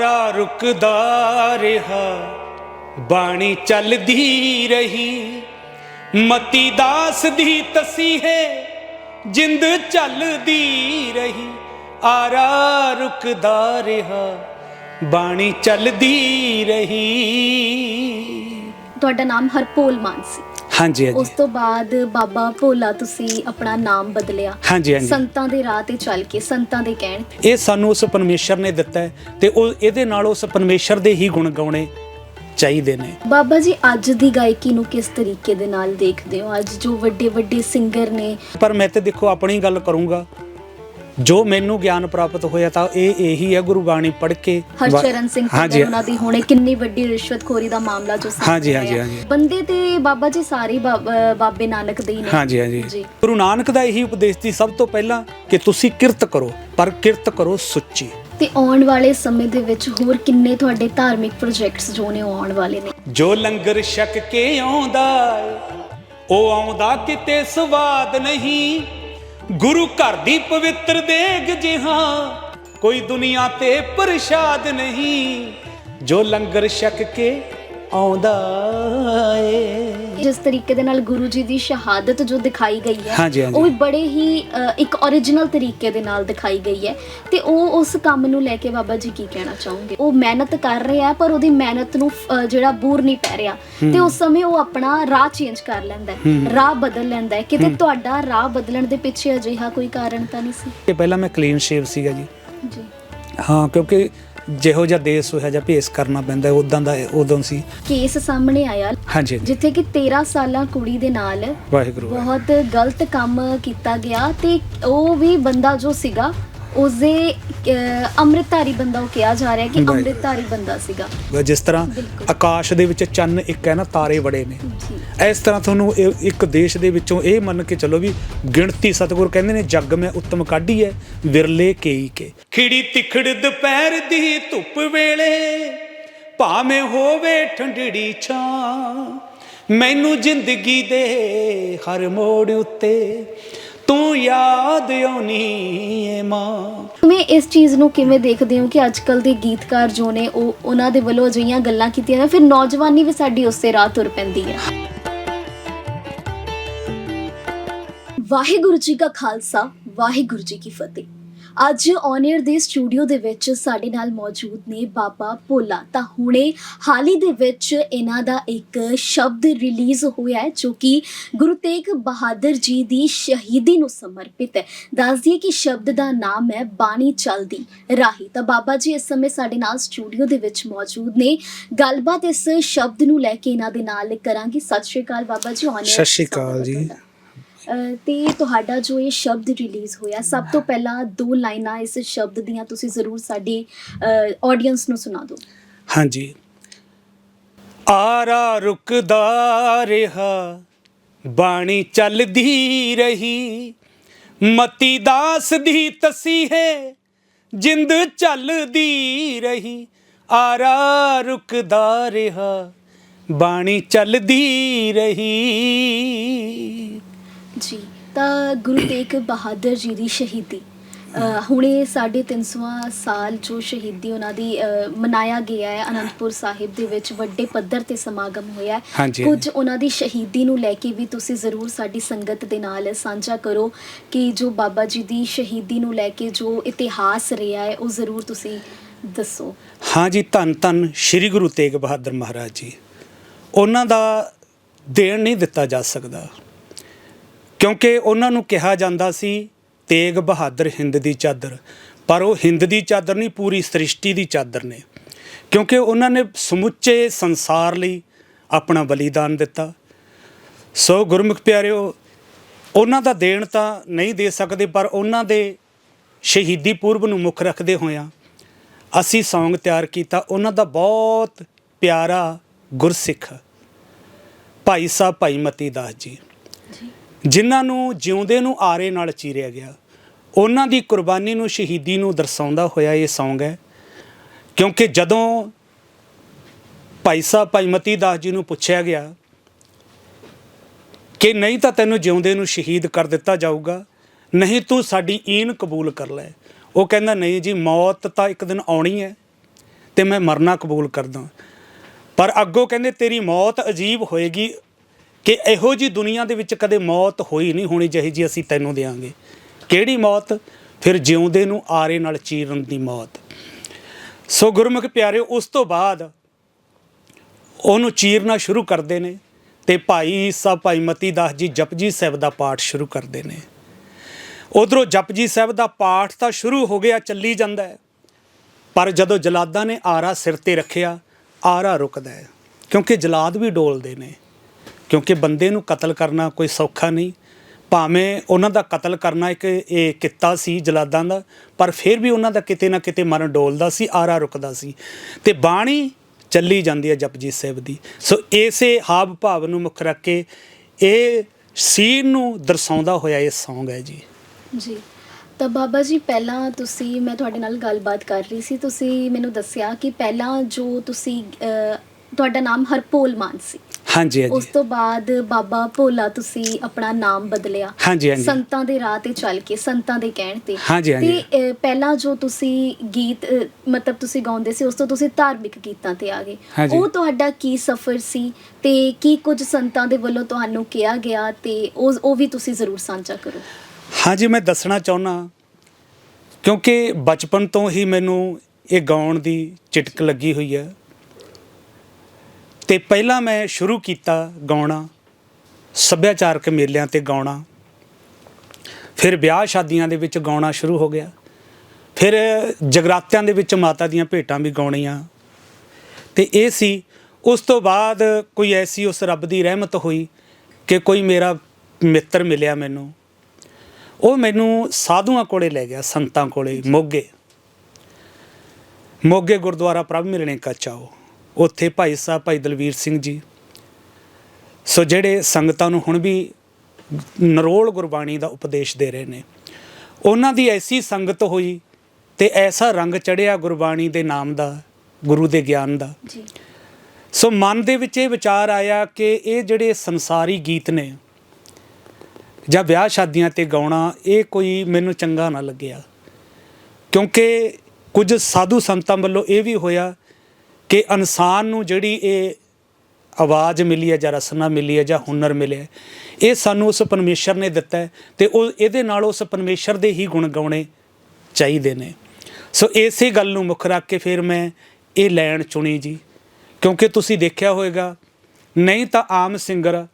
ਆਰਾ ਰੁਕਦਾ ਰਿਹਾ। ਬਾਣੀ ਚੱਲਦੀ ਰਹੀ। ਮਤੀ ਦਾਸ ਦੀ ਤਸੀ ਹੈ ਜਿੰਦ ਚੱਲਦੀ ਰਹੀ। ਆਰਾ ਰੁਕਦਾ ਰਿਹਾ। ਬਾਣੀ ਚੱਲਦੀ ਰਹੀ। ਤੁਹਾਡਾ ਨਾਮ ਹਰਪੋਲ ਮਾਨ ਸੀ। ਹਾਂਜੀ ਉਸ ਹਾਂਜੀ ਤੋਂ ਬਾਅਦ ਬਾਬਾ ਭੋਲਾ ਤੁਸੀਂ ਆਪਣਾ ਨਾਮ ਬਦਲਿਆ। ਹਾਂਜੀ ਹਾਂਜੀ। ਸੰਤਾਂ ਦੇ ਰਾਹ ਤੇ ਚੱਲ ਕੇ ਸੰਤਾਂ ਦੇ ਕਹਿਣ। ਇਹ ਸਾਨੂੰ ਉਸ ਪਰਮੇਸ਼ਰ ਨੇ ਦਿੱਤਾ ਹੈ ਤੇ ਉਹ ਇਹਦੇ ਨਾਲ ਉਸ ਪਰਮੇਸ਼ਰ ਦੇ ਹੀ ਗੁਣ ਗਾਉਣੇ ਚਾਹੀਦੇ ਨੇ। ਬਾਬਾ ਜੀ ਅੱਜ ਦੀ ਗਾਇਕੀ ਨੂੰ ਕਿਸ ਤਰੀਕੇ ਦੇ ਨਾਲ ਦੇਖਦੇ ਹੋ? ਅੱਜ ਜੋ ਵੱਡੇ ਵੱਡੇ ਸਿੰਗਰ ਨੇ। ਪਰ ਮੈਂ ਤੇ ਦੇਖੋ ਆਪਣੀ ਗੱਲ ਕਰੂੰਗਾ। ਜੋ ਮੈਨੂੰ ਗਿਆਨ ਪ੍ਰਾਪਤ ਹੋਇਆ ਤਾਂ ਇਹ ਇਹੀ ਹੈ ਗੁਰੂ ਬਾਣੀ ਪੜ੍ਹ ਕੇ। ਹਰਚਰਨ ਸਿੰਘ ਹਾਂਜੀ। ਜੀ ਉਹਨਾਂ ਦੀ ਹੁਣੇ ਕਿੰਨੀ ਵੱਡੀ ਰਿਸ਼ਵਤਖੋਰੀ ਦਾ ਮਾਮਲਾ ਜੋ ਸਾਹਮਣੇ ਹਾਂਜੀ, ਹਾਂਜੀ, ਆਇਆ। ਹਾਂਜੀ। ਬੰਦੇ ਤੇ ਬਾਬਾ ਜੀ ਸਾਰੇ ਬਾਬਾ- ਬਾਬੇ ਨਾਨਕ ਦੇ ਹੀ ਨੇ। ਹਾਂਜੀ ਹਾਂਜੀ। ਜੀ। ਗੁਰੂ ਨਾਨਕ ਦਾ ਇਹੀ ਉਪਦੇਸ਼ ਸੀ ਸਭ ਤੋਂ ਪਹਿਲਾਂ ਕਿ ਤੁਸੀਂ ਕਿਰਤ ਕਰੋ ਪਰ ਕਿਰਤ ਕਰੋ ਸੁੱਚੀ। ਤੇ ਆਉਣ ਵਾਲੇ ਸਮੇਂ ਦੇ ਵਿੱਚ ਹੋਰ ਕਿੰਨੇ ਤੁਹਾਡੇ ਧਾਰਮਿਕ ਪ੍ਰੋਜੈਕਟਸ ਜੋ ਨੇ ਉਹ ਆਉਣ ਵਾਲੇ ਨੇ? ਜੋ ਲੰਗਰ ਛਕ ਕੇ ਆਉਂਦਾ ਏ, ਉਹ ਆਉਂਦਾ ਕਿਤੇ ਸਵਾਦ ਨਹੀਂ। ਗੁਰੂ ਘਰ ਦੀ ਪਵਿੱਤਰ ਦੇਗ ਜਿਹਾ। ਕੋਈ ਦੁਨੀਆ ਤੇ ਪ੍ਰਸ਼ਾਦ ਨਹੀਂ, ਜੋ ਲੰਗਰ ਛਕ ਕੇ ਆਉਂਦਾ ਏ। ਜਿਸ ਤਰੀਕੇ ਦੇ ਨਾਲ ਗੁਰੂ ਜੀ ਦੀ ਸ਼ਹਾਦਤ ਜੋ ਦਿਖਾਈ ਗਈ ਹੈ ਹਾਂਜੀ, ਹਾਂਜੀ। ਉਹ ਵੀ ਬੜੇ ਹੀ ਅ, ਇੱਕ origignal ਤਰੀਕੇ ਦੇ ਨਾਲ ਦਿਖਾਈ ਗਈ ਹੈ। ਤੇ ਉਹ ਉਸ ਕੰਮ ਨੂੰ ਲੈ ਕੇ ਬਾਬਾ ਜੀ ਕੀ ਕਹਿਣਾ ਚਾਹੋਗੇ? ਉਹ ਮਿਹਨਤ ਕਰ ਰਿਹਾ ਹੈ, ਪਰ ਉਹਦੀ ਮਿਹਨਤ ਨੂੰ ਅ, ਜਿਹੜਾ ਬੂਰ ਨਹੀਂ ਪੈ ਰਿਹਾ। ਤੇ ਉਸ ਸਮੇਂ ਉਹ ਆਪਣਾ ਰਾਹ ਚੇਂਜ ਕਰ ਲੈਂਦਾ ਹੈ ਰਾਹ ਬਦਲ ਲੈਂਦਾ ਹੈ। ਕਿਤੇ ਤੁਹਾਡਾ ਰਾਹ ਬਦਲਣ ਦੇ ਪਿੱਛੇ ਅਜਿਹਾ ਕੋਈ ਕਾਰਨ ਤਾਂ ਨਹੀਂ ਸੀ? ਕਿ ਪਹਿਲਾਂ ਮੈਂ ਕਲੀਨ ਸ਼ੇਵ ਸੀਗਾ ਜੀ। ਜੀ। ਹਾਂ ਕਿਉਂਕਿ ਜਿਹੋ ਜਿਹਾ ਦੇਸ਼ ਹੋਇਆ ਜਿਹਾ ਭੇਸ ਕਰਨਾ ਪੈਂਦਾ ਉਦਾਂ ਦਾ ਉਦੋਂ ਸੀ। ਕੇਸ ਸਾਹਮਣੇ ਆਇਆ। ਹਾਂਜੀ ਹਾਂਜੀ। ਜਿੱਥੇ ਕਿ 13 ਸਾਲਾਂ ਕੁੜੀ ਦੇ ਨਾਲ ਵਾਹਿਗੁਰੂ। ਬਹੁਤ ਗਲਤ ਕੰਮ ਕੀਤਾ ਗਿਆ ਤੇ ਉਹ ਵੀ ਬੰਦਾ ਜੋ ਸੀਗਾ ਉਸਦੇ ਅੰਮ੍ਰਿਤਧਾਰੀ ਬੰਦਾ ਉਹ ਕਿਹਾ ਜਾ ਰਿਹਾ ਕਿ। ਅੰਮ੍ਰਿਤਧਾਰੀ ਬੰਦਾ ਸੀਗਾ ਜਿਸ ਤਰ੍ਹਾਂ। ਆਕਾਸ਼ ਦੇ ਵਿੱਚ ਚੰਨ ਇੱਕ ਹੈ ਨਾ ਤਾਰੇ ਬੜੇ ਨੇ ਇਸ ਤਰ੍ਹਾਂ ਤੁਹਾਨੂੰ ਇੱਕ ਦੇਸ਼ ਦੇ ਵਿੱਚੋਂ ਇਹ ਮੰਨ ਕੇ ਚੱਲੋ ਵੀ ਗਿਣਤੀ ਸਤਿਗੁਰ ਕਹਿੰਦੇ ਨੇ ਜੱਗ ਮੈਂ ਉੱਤਮ ਕਾਢੀ ਹੈ ਵਿਰਲੇ ਕੇਈ ਕੇ ਖਿੜੀ ਤਿਖੜ ਦੁਪਹਿਰ ਦੀ ਧੁੱਪ ਵੇਲੇ ਭਾਵੇਂ ਹੋਵੇ ਠੰਡੜੀ ਛਾਂ ਮੈਨੂੰ ਜ਼ਿੰਦਗੀ ਦੇ ਹਰ ਮੋੜ ਉੱਤੇ ਤੂੰ ਯਾਦ ਆਉਣੀ ਏ ਮਾਂ। ਮੈਂ ਇਸ ਚੀਜ਼ ਨੂੰ ਕਿਵੇਂ ਦੇਖਦੇ ਹੋ ਕਿ ਅੱਜਕੱਲ ਦੇ ਗੀਤਕਾਰ ਜੋ ਨੇ, ਉਹ ਉਹਨਾਂ ਦੇ ਵੱਲੋਂ ਅਜਿਹੀਆਂ ਗੱਲਾਂ ਕੀਤੀਆਂ ਨੇ, ਫਿਰ ਨੌਜਵਾਨੀ ਵੀ ਸਾਡੀ ਉਸੇ ਰਾਹ ਤੁਰ ਪੈਂਦੀ ਹੈ। ਵਾਹਿਗੁਰੂ ਜੀ ਕਾ ਖਾਲਸਾ, ਵਾਹਿਗੁਰੂ ਜੀ ਕੀ ਫਤਿਹ। ਅੱਜ ਔਨਏਅਰ ਦੇ ਸਟੂਡੀਓ ਦੇ ਵਿੱਚ ਸਾਡੇ ਨਾਲ ਮੌਜੂਦ ਨੇ ਬਾਬਾ ਭੋਲਾ। ਤਾਂ ਹੁਣੇ ਹਾਲ ਹੀ ਦੇ ਵਿੱਚ ਇਹਨਾਂ ਦਾ ਇੱਕ ਸ਼ਬਦ ਰਿਲੀਜ਼ ਹੋਇਆ ਹੈ ਜੋ ਕਿ ਗੁਰੂ ਤੇਗ ਬਹਾਦਰ ਜੀ ਦੀ ਸ਼ਹੀਦੀ ਨੂੰ ਸਮਰਪਿਤ ਹੈ। ਦੱਸ ਦਈਏ ਕਿ ਸ਼ਬਦ ਦਾ ਨਾਮ ਹੈ ਬਾਣੀ ਚਲਦੀ ਰਾਹੀ। ਤਾਂ ਬਾਬਾ ਜੀ ਇਸ ਸਮੇਂ ਸਾਡੇ ਨਾਲ ਸਟੂਡੀਓ ਦੇ ਵਿੱਚ ਮੌਜੂਦ ਨੇ। ਗੱਲਬਾਤ ਇਸ ਸ਼ਬਦ ਨੂੰ ਲੈ ਕੇ ਇਹਨਾਂ ਦੇ ਨਾਲ ਕਰਾਂਗੇ। ਸਤਿ ਸ਼੍ਰੀ ਅਕਾਲ ਬਾਬਾ ਜੀ ਔਨੇਅਰ ਸਤਿ ਸ਼੍ਰੀ ਅਕਾਲ ਜੀ। ਅਹ, ਤੇ ਤੁਹਾਡਾ ਜੋ ਇਹ ਸ਼ਬਦ ਰਿਲੀਜ਼ ਹੋਇਆ, ਸਭ ਤੋਂ ਪਹਿਲਾਂ ਦੋ ਲਾਈਨਾਂ ਇਸ ਸ਼ਬਦ ਦੀਆਂ ਤੁਸੀਂ ਜ਼ਰੂਰ ਸਾਡੀ ਆਡੀਅנס ਨੂੰ ਸੁਣਾ ਦਿਓ। ਹਾਂਜੀ। ਆਰਾ ਰੁਕਦਾ ਰਿਹਾ, ਬਾਣੀ ਚੱਲਦੀ ਰਹੀ, ਮਤੀ ਦਾਸ ਦੀ ਤਸੀ ਜਿੰਦ ਚੱਲਦੀ ਰਹੀ, ਆਰਾ ਰੁਕਦਾ ਰਿਹਾ, ਬਾਣੀ ਚੱਲਦੀ ਰਹੀ। ਜੀ ਤਾਂ ਗੁਰੂ ਤੇਗ ਬਹਾਦਰ ਜੀ ਦੀ ਸ਼ਹੀਦੀ। ਹੁਣੇ ਸਾਢੇ 300ਵਾਂ ਸਾਲ ਜੋ ਸ਼ਹੀਦੀ ਉਹਨਾਂ ਦੀ ਮਨਾਇਆ ਗਿਆ ਹੈ ਅਨੰਦਪੁਰ ਸਾਹਿਬ ਦੇ ਵਿੱਚ ਵੱਡੇ ਪੱਧਰ ਤੇ ਸਮਾਗਮ ਹੋਇਆ ਹੈ। ਕੁਝ ਉਹਨਾਂ ਦੀ ਸ਼ਹੀਦੀ ਨੂੰ ਲੈ ਕੇ ਵੀ ਤੁਸੀਂ ਜ਼ਰੂਰ ਸਾਡੀ ਸੰਗਤ ਦੇ ਨਾਲ ਸਾਂਝਾ ਕਰੋ ਕਿ ਜੋ ਬਾਬਾ ਜੀ ਦੀ ਸ਼ਹੀਦੀ ਨੂੰ ਲੈ ਕੇ ਜੋ ਇਤਿਹਾਸ ਰਿਹਾ ਹੈ ਉਹ ਜ਼ਰੂਰ ਤੁਸੀਂ ਦੱਸੋ। ਹਾਂਜੀ ਧੰਨ ਧੰਨ ਸ੍ਰੀ ਗੁਰੂ ਤੇਗ ਬਹਾਦਰ ਮਹਾਰਾਜ ਜੀ। ਉਹਨਾਂ ਦਾ ਦੇਣ ਨਹੀਂ ਦਿੱਤਾ ਜਾ ਸਕਦਾ। ਕਿਉਂਕਿ ਉਹਨਾਂ ਨੂੰ ਕਿਹਾ ਜਾਂਦਾ ਸੀ, ਤੇਗ ਬਹਾਦਰ ਹਿੰਦ ਦੀ ਚਾਦਰ। ਪਰ ਉਹ ਹਿੰਦ ਦੀ ਚਾਦਰ ਨਹੀਂ, ਪੂਰੀ ਸ੍ਰਿਸ਼ਟੀ ਦੀ ਚਾਦਰ ਨੇ। ਕਿਉਂਕਿ ਉਹਨਾਂ ਨੇ ਸਮੁੱਚੇ ਸੰਸਾਰ ਲਈ ਆਪਣਾ ਬਲੀਦਾਨ ਦਿੱਤਾ। ਸੋ ਗੁਰਮੁਖ ਪਿਆਰਿਓ, ਉਹਨਾਂ ਦਾ ਦੇਣ ਤਾਂ ਨਹੀਂ ਦੇ ਸਕਦੇ, ਪਰ ਉਹਨਾਂ ਦੇ ਸ਼ਹੀਦੀ ਪੁਰਬ ਨੂੰ ਮੁੱਖ ਰੱਖਦੇ ਹੋਇਆ ਅਸੀਂ ਸੌਂਗ ਤਿਆਰ ਕੀਤਾ। ਉਹਨਾਂ ਦਾ ਬਹੁਤ ਪਿਆਰਾ ਗੁਰਸਿੱਖ, ਭਾਈ ਸਾਹਿਬ ਭਾਈ ਮਤੀ ਦਾਸ ਜੀ। ਜਿਨ੍ਹਾਂ ਨੂੰ ਜਿਉਂਦੇ ਨੂੰ ਆਰੇ ਨਾਲ ਚੀਰਿਆ ਗਿਆ। ਉਹਨਾਂ ਦੀ ਕੁਰਬਾਨੀ ਨੂੰ ਸ਼ਹੀਦੀ ਨੂੰ ਦਰਸਾਉਂਦਾ ਹੋਇਆ ਇਹ ਸੌਂਗ ਹੈ। ਕਿਉਂਕਿ ਜਦੋਂ ਭਾਈ ਸਾਹਿਬ ਭਾਈ ਮਤੀ ਦਾਸ ਜੀ ਨੂੰ ਪੁੱਛਿਆ ਗਿਆ ਕਿ ਨਹੀਂ ਤਾਂ ਤੈਨੂੰ ਜਿਉਂਦੇ ਨੂੰ ਸ਼ਹੀਦ ਕਰ ਦਿੱਤਾ ਜਾਊਗਾ, ਨਹੀਂ ਤੂੰ ਸਾਡੀ ਈਨ ਕਬੂਲ ਕਰ ਲੈ। ਉਹ ਕਹਿੰਦਾ, ਨਹੀਂ ਜੀ, ਮੌਤ ਤਾਂ ਇੱਕ ਦਿਨ ਆਉਣੀ ਹੈ ਤੇ ਮੈਂ ਮਰਨਾ ਕਬੂਲ ਕਰਦਾ। ਪਰ ਅੱਗੋਂ ਕਹਿੰਦੇ, ਤੇਰੀ ਮੌਤ ਅਜੀਬ ਹੋਏਗੀ ਕਿ ਇਹੋ ਜੀ ਦੁਨੀਆ ਦੇ ਵਿੱਚ ਕਦੇ ਮੌਤ ਹੋਈ ਨਹੀਂ ਹੋਣੀ ਜਿਹੀ ਜੀ ਅਸੀਂ ਤੈਨੂੰ ਦੇਾਂਗੇ ਕਿਹੜੀ ਮੌਤ? ਫਿਰ ਜਿਉਂਦੇ ਨੂੰ ਆਰੇ ਨਾਲ ਚੀਰਨ ਦੀ ਮੌਤ। ਸੋ ਗੁਰਮੁਖ ਪਿਆਰੇ ਉਸ ਤੋਂ ਬਾਅਦ ਉਹਨੂੰ ਚੀਰਨਾ ਸ਼ੁਰੂ ਕਰਦੇ ਨੇ ਤੇ ਭਾਈ ਸਾਹਿਬ ਭਾਈ ਮਤੀ ਦਾਸ ਜੀ ਜਪਜੀ ਸਾਹਿਬ ਦਾ ਪਾਠ ਸ਼ੁਰੂ ਕਰਦੇ ਨੇ। ਉਧਰੋਂ ਜਪਜੀ ਸਾਹਿਬ ਦਾ ਪਾਠ ਤਾਂ ਸ਼ੁਰੂ ਹੋ ਗਿਆ, ਚੱਲੀ ਜਾਂਦਾ ਹੈ। ਪਰ ਜਦੋਂ ਜਲਾਦਾਂ ਨੇ ਆਰਾ ਸਿਰ ਤੇ ਰੱਖਿਆ, ਆਰਾ ਰੁਕਦਾ ਹੈ। ਕਿਉਂਕਿ ਜਲਾਦ ਵੀ ਡੋਲਦੇ ਨੇ। ਕਿਉਂਕਿ ਬੰਦੇ ਨੂੰ ਕਤਲ ਕਰਨਾ ਕੋਈ ਸੌਖਾ ਨਹੀਂ। ਭਾਵੇਂ ਉਹਨਾਂ ਦਾ ਕਤਲ ਕਰਨਾ ਇੱਕ ਇਹ ਕਿੱਤਾ ਸੀ ਜਲਾਦਾਂ ਦਾ, ਪਰ ਫਿਰ ਵੀ ਉਹਨਾਂ ਦਾ ਕਿਤੇ ਨਾ ਕਿਤੇ ਮਨ ਡੋਲਦਾ ਸੀ, ਆਰਾ ਰੁਕਦਾ ਸੀ। ਤੇ ਬਾਣੀ ਚੱਲੀ ਜਾਂਦੀ ਹੈ ਜਪਜੀਤ ਸਾਹਿਬ ਦੀ। ਸੋ ਇਸੇ ਹਾਵ ਭਾਵ ਨੂੰ ਮੁੱਖ ਰੱਖ ਕੇ ਇਹ ਸੀਨ ਨੂੰ ਦਰਸਾਉਂਦਾ ਹੋਇਆ ਇਹ Song ਹੈ ਜੀ। ਜੀ। ਤਾਂ ਬਾਬਾ ਜੀ, ਪਹਿਲਾਂ ਤੁਸੀਂ, ਮੈਂ ਤੁਹਾਡੇ ਨਾਲ ਗੱਲਬਾਤ ਕਰ ਰਹੀ ਸੀ। ਤੁਸੀਂ ਮੈਨੂੰ ਦੱਸਿਆ ਕਿ ਪਹਿਲਾਂ ਜੋ ਤੁਸੀਂ ਤੁਹਾਡਾ ਨਾਮ ਹਰਪੋਲ ਮਾਨ ਸੀ। ਹਾਂਜੀ ਉਸ ਹਾਂਜੀ ਤੋਂ ਬਾਅਦ ਬਾਬਾ ਭੋਲਾ ਤੁਸੀਂ ਆਪਣਾ ਨਾਮ ਬਦਲਿਆ। ਹਾਂਜੀ ਹਾਂਜੀ। ਸੰਤਾਂ ਦੇ ਰਾਹ ਤੇ ਚੱਲ ਕੇ ਸੰਤਾਂ ਦੇ ਕਹਿਣ ਤੇ। ਹਾਂਜੀ, ਹਾਂਜੀ। ਤੇ ਪਹਿਲਾਂ ਜੋ ਤੁਸੀਂ ਗੀਤ ਮਤਲਬ ਤੁਸੀਂ ਗਾਉਂਦੇ ਸੀ ਉਸ ਤੋਂ ਤੁਸੀਂ ਧਾਰਮਿਕ ਗੀਤਾਂ ਤੇ ਆ ਗਏ। ਹਾਂਜੀ। ਉਹ ਤੁਹਾਡਾ ਕੀ ਸਫ਼ਰ ਸੀ ਤੇ ਕੀ ਕੁਝ ਸੰਤਾਂ ਦੇ ਵੱਲੋਂ ਤੁਹਾਨੂੰ ਕਿਹਾ ਗਿਆ ਤੇ ਉਹ ਉਹ ਵੀ ਤੁਸੀਂ ਜ਼ਰੂਰ ਸਾਂਝਾ ਕਰੋ। ਹਾਂਜੀ ਮੈਂ ਦੱਸਣਾ ਚਾਹੁੰਦਾ ਕਿਉਂਕਿ ਬਚਪਨ ਤੋਂ ਹੀ ਮੈਨੂੰ ਇਹ ਗਾਉਣ ਦੀ ਚਿਟਕ ਲੱਗੀ ਹੋਈ ਹੈ। ਤੇ ਪਹਿਲਾਂ ਮੈਂ ਸ਼ੁਰੂ ਕੀਤਾ ਗਾਉਣਾ, ਸੱਭਿਆਚਾਰਕ ਮੇਲਿਆਂ ਤੇ ਗਾਉਣਾ। ਫਿਰ ਵਿਆਹ ਸ਼ਾਦੀਆਂ ਦੇ ਵਿੱਚ ਗਾਉਣਾ ਸ਼ੁਰੂ ਹੋ ਗਿਆ। ਫਿਰ ਜਗਰਾਤਿਆਂ ਦੇ ਵਿੱਚ ਮਾਤਾ ਦੀਆਂ ਭੇਟਾਂ ਵੀ ਗਾਉਣੀਆਂ। ਤੇ ਇਹ ਸੀ, ਉਸ ਤੋਂ ਬਾਅਦ ਕੋਈ ਐਸੀ ਉਸ ਰੱਬ ਦੀ ਰਹਿਮਤ ਹੋਈ ਕਿ ਕੋਈ ਮੇਰਾ ਮਿੱਤਰ ਮਿਲਿਆ ਮੈਨੂੰ। ਉਹ ਮੈਨੂੰ ਸਾਧੂਆਂ ਕੋਲੇ ਲੈ ਗਿਆ, ਸੰਤਾਂ ਕੋਲੇ, ਮੋਗੇ। ਮੋਗੇ ਗੁਰਦੁਆਰਾ ਪ੍ਰਭ ਮਿਲਣੇ ਕਾ ਚਾਓ ਉੱਥੇ ਭਾਈ ਸਾਹਿਬ ਭਾਈ ਦਲਵੀਰ ਸਿੰਘ ਜੀ। ਸੋ ਜਿਹੜੇ ਸੰਗਤਾਂ ਨੂੰ ਹੁਣ ਵੀ ਨਰੋਲ ਗੁਰਬਾਣੀ ਦਾ ਉਪਦੇਸ਼ ਦੇ ਰਹੇ ਨੇ ਉਹਨਾਂ ਦੀ ਐਸੀ ਸੰਗਤ ਹੋਈ ਤੇ ਐਸਾ ਰੰਗ ਚੜਿਆ ਗੁਰਬਾਣੀ ਦੇ ਨਾਮ ਦਾ ਗੁਰੂ ਦੇ ਗਿਆਨ ਦਾ। ਜੀ। ਸੋ ਮਨ ਦੇ ਵਿੱਚ ਇਹ ਵਿਚਾਰ ਆਇਆ ਕਿ ਇਹ ਜਿਹੜੇ ਸੰਸਾਰੀ ਗੀਤ ਨੇ ਜਾਂ ਵਿਆਹ ਸ਼ਾਦੀਆਂ ਤੇ ਗਾਉਣਾ ਇਹ ਕੋਈ ਮੈਨੂੰ ਚੰਗਾ ਨਾ ਲੱਗਿਆ। ਕਿਉਂਕਿ ਕੁਝ ਸਾਧੂ ਸੰਤਾਂ ਵੱਲੋਂ ਇਹ ਵੀ ਹੋਇਆ ਕਿ ਇਨਸਾਨ ਨੂੰ ਜਿਹੜੀ ਇਹ ਆਵਾਜ਼ ਮਿਲੀ ਹੈ ਜਾਂ ਰਸਨਾ ਮਿਲੀ ਹੈ ਜਾਂ ਹੁਨਰ ਮਿਲਿਆ ਇਹ ਸਾਨੂੰ ਉਸ ਪਰਮੇਸ਼ਰ ਨੇ ਦਿੱਤਾ ਹੈ ਤੇ ਉਹ ਇਹਦੇ ਨਾਲ ਉਸ ਪਰਮੇਸ਼ਰ ਦੇ ਹੀ ਗੁਣ ਗਾਉਣੇ ਚਾਹੀਦੇ ਨੇ। ਸੋ ਇਸੇ ਗੱਲ ਨੂੰ ਮੁੱਖ ਰੱਖ ਕੇ ਫਿਰ ਮੈਂ ਇਹ ਲੈਣ ਚੁਣੀ ਜੀ, ਕਿਉਂਕਿ ਤੁਸੀਂ ਦੇਖਿਆ ਹੋਵੇਗਾ ਨਹੀਂ ਤਾਂ ਆਮ ਸਿੰਗਰ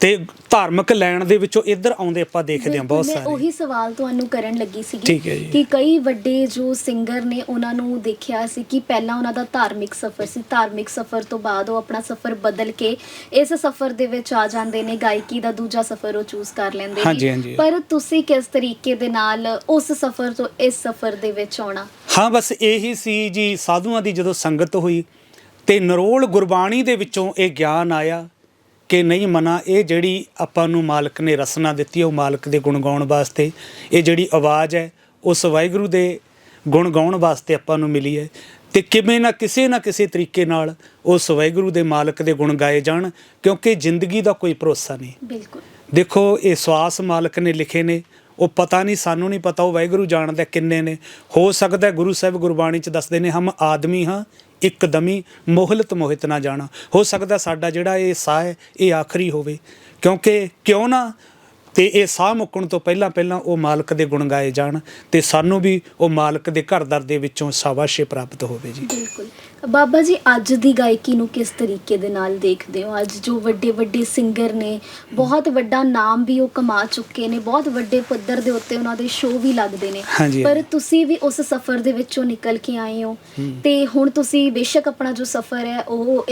ਤੇ ਧਾਰਮਿਕ ਲੈਣ ਦੇ ਵਿੱਚੋਂ ਇੱਧਰ ਆਉਂਦੇ ਆਪਾਂ ਦੇਖਦੇ ਹਾਂ ਬਹੁਤ ਬਿਲਕੁਲ, ਮੈਂ ਸਾਰੇ। ਉਹੀ ਸਵਾਲ ਤੁਹਾਨੂੰ ਕਰਨ ਲੱਗੀ ਸੀਗੀ। ਕਿ ਕਈ ਵੱਡੇ ਜੋ ਸਿੰਗਰ ਨੇ ਉਹਨਾਂ ਨੂੰ ਦੇਖਿਆ ਸੀ ਕਿ ਪਹਿਲਾਂ ਉਹਨਾਂ ਦਾ ਧਾਰਮਿਕ ਸਫ਼ਰ ਸੀ। ਧਾਰਮਿਕ ਸਫ਼ਰ ਤੋਂ ਬਾਅਦ ਉਹ ਆਪਣਾ ਸਫ਼ਰ ਬਦਲ ਕੇ ਇਸ ਸਫ਼ਰ ਦੇ ਵਿੱਚ ਆ ਜਾਂਦੇ ਨੇ ਗਾਇਕੀ ਦਾ ਦੂਜਾ ਸਫ਼ਰ ਉਹ ਚੂਜ਼ ਕਰ ਲੈਂਦੇ ਹਾਂਜੀ। ਪਰ ਤੁਸੀਂ ਕਿਸ ਤਰੀਕੇ ਦੇ ਨਾਲ ਉਸ ਸਫ਼ਰ ਤੋਂ ਇਸ ਸਫ਼ਰ ਦੇ ਵਿੱਚ ਆਉਣਾ? ਹਾਂ ਬਸ ਇਹੀ ਸੀ ਜੀ ਸਾਧੂਆਂ ਦੀ ਜਦੋਂ ਸੰਗਤ ਹੋਈ ਤੇ ਨਰੋਲ ਗੁਰਬਾਣੀ ਦੇ ਵਿੱਚੋਂ ਇਹ ਗਿਆਨ ਆਇਆ। ਕਿ ਨਹੀਂ ਮਨਾ ਇਹ ਜਿਹੜੀ ਆਪਾਂ ਨੂੰ ਮਾਲਕ ਨੇ ਰਸਨਾ ਦਿੱਤੀ ਹੈ, ਉਹ ਮਾਲਕ ਦੇ ਗੁਣ ਗਾਉਣ ਵਾਸਤੇ ਇਹ ਜਿਹੜੀ ਆਵਾਜ਼ ਹੈ ਉਸ ਵਾਹਿਗੁਰੂ ਦੇ ਗੁਣ ਗਾਉਣ ਵਾਸਤੇ ਆਪਾਂ ਨੂੰ ਮਿਲੀ ਹੈ। ਤੇ ਕਿਵੇਂ ਨਾ ਕਿਸੇ ਨਾ ਕਿਸੇ ਤਰੀਕੇ ਨਾਲ ਉਸ ਵਾਹਿਗੁਰੂ ਦੇ ਮਾਲਕ ਦੇ ਗੁਣ ਗਾਏ ਜਾਣ ਕਿਉਂਕਿ ਜ਼ਿੰਦਗੀ ਦਾ ਕੋਈ ਭਰੋਸਾ ਨਹੀਂ। ਬਿਲਕੁਲ। ਦੇਖੋ ਇਹ ਸਵਾਸ ਮਾਲਕ ਨੇ ਲਿਖੇ ਨੇ ਉਹ ਪਤਾ ਨਹੀਂ ਸਾਨੂੰ ਨਹੀਂ ਪਤਾ ਉਹ ਵਾਹਿਗੁਰੂ ਜਾਣਦਾ ਕਿੰਨੇ ਨੇ। ਹੋ ਸਕਦਾ ਗੁਰੂ ਸਾਹਿਬ ਗੁਰਬਾਣੀ ਚ ਦੱਸਦੇ ਨੇ ਹਮ ਆਦਮੀ ਹਾਂ ਇੱਕਦਮੀ ਮੋਹਲਤ ਮੋਹਿਤ ਨਾ ਜਾਣਾ। ਹੋ ਸਕਦਾ ਸਾਡਾ ਜਿਹੜਾ ਇਹ ਸਾਹ ਹੈ, ਇਹ ਆਖਰੀ ਹੋਵੇ। ਕਿਉਂਕਿ ਕਿਉਂ ਨਾ ਤੇ ਇਹ ਸਾਹ ਮੁੱਕਣ ਤੋਂ ਪਹਿਲਾਂ ਪਹਿਲਾਂ ਉਹ ਮਾਲਕ ਦੇ ਗੁਣ ਗਾਏ ਜਾਣ ਤੇ ਸਾਨੂੰ ਵੀ ਉਹ ਮਾਲਕ ਦੇ ਘਰ ਦਰ ਦੇ ਵਿੱਚੋਂ ਸ਼ਾਬਾਸ਼ੇ ਪ੍ਰਾਪਤ ਹੋਵੇ ਜੀ। ਬਿਲਕੁਲ। ਬਾਬਾ ਜੀ ਅੱਜ ਦੀ ਗਾਇਕੀ ਨੂੰ ਕਿਸ ਤਰੀਕੇ ਦੇ ਨਾਲ ਦੇਖਦੇ ਹੋ? ਅੱਜ ਜੋ ਵੱਡੇ ਵੱਡੇ ਸਿੰਗਰ ਨੇ ਬਹੁਤ ਵੱਡਾ ਨਾਮ ਵੀ ਉਹ ਕਮਾ ਚੁੱਕੇ ਨੇ ਬਹੁਤ ਵੱਡੇ ਪੱਧਰ ਦੇ ਉੱਤੇ ਉਹਨਾਂ ਦੇ ਸ਼ੋਅ ਵੀ ਲੱਗਦੇ ਨੇ। ਪਰ। ਤੁਸੀਂ ਵੀ ਉਸ ਸਫ਼ਰ ਦੇ ਵਿੱਚੋਂ ਨਿਕਲ ਕੇ ਆਏ ਹੋ ਤੇ ਹੁਣ ਤੁਸੀਂ ਬੇਸ਼ੱਕ ਆਪਣਾ ਜੋ ਸਫ਼ਰ ਹੈ ਉਹ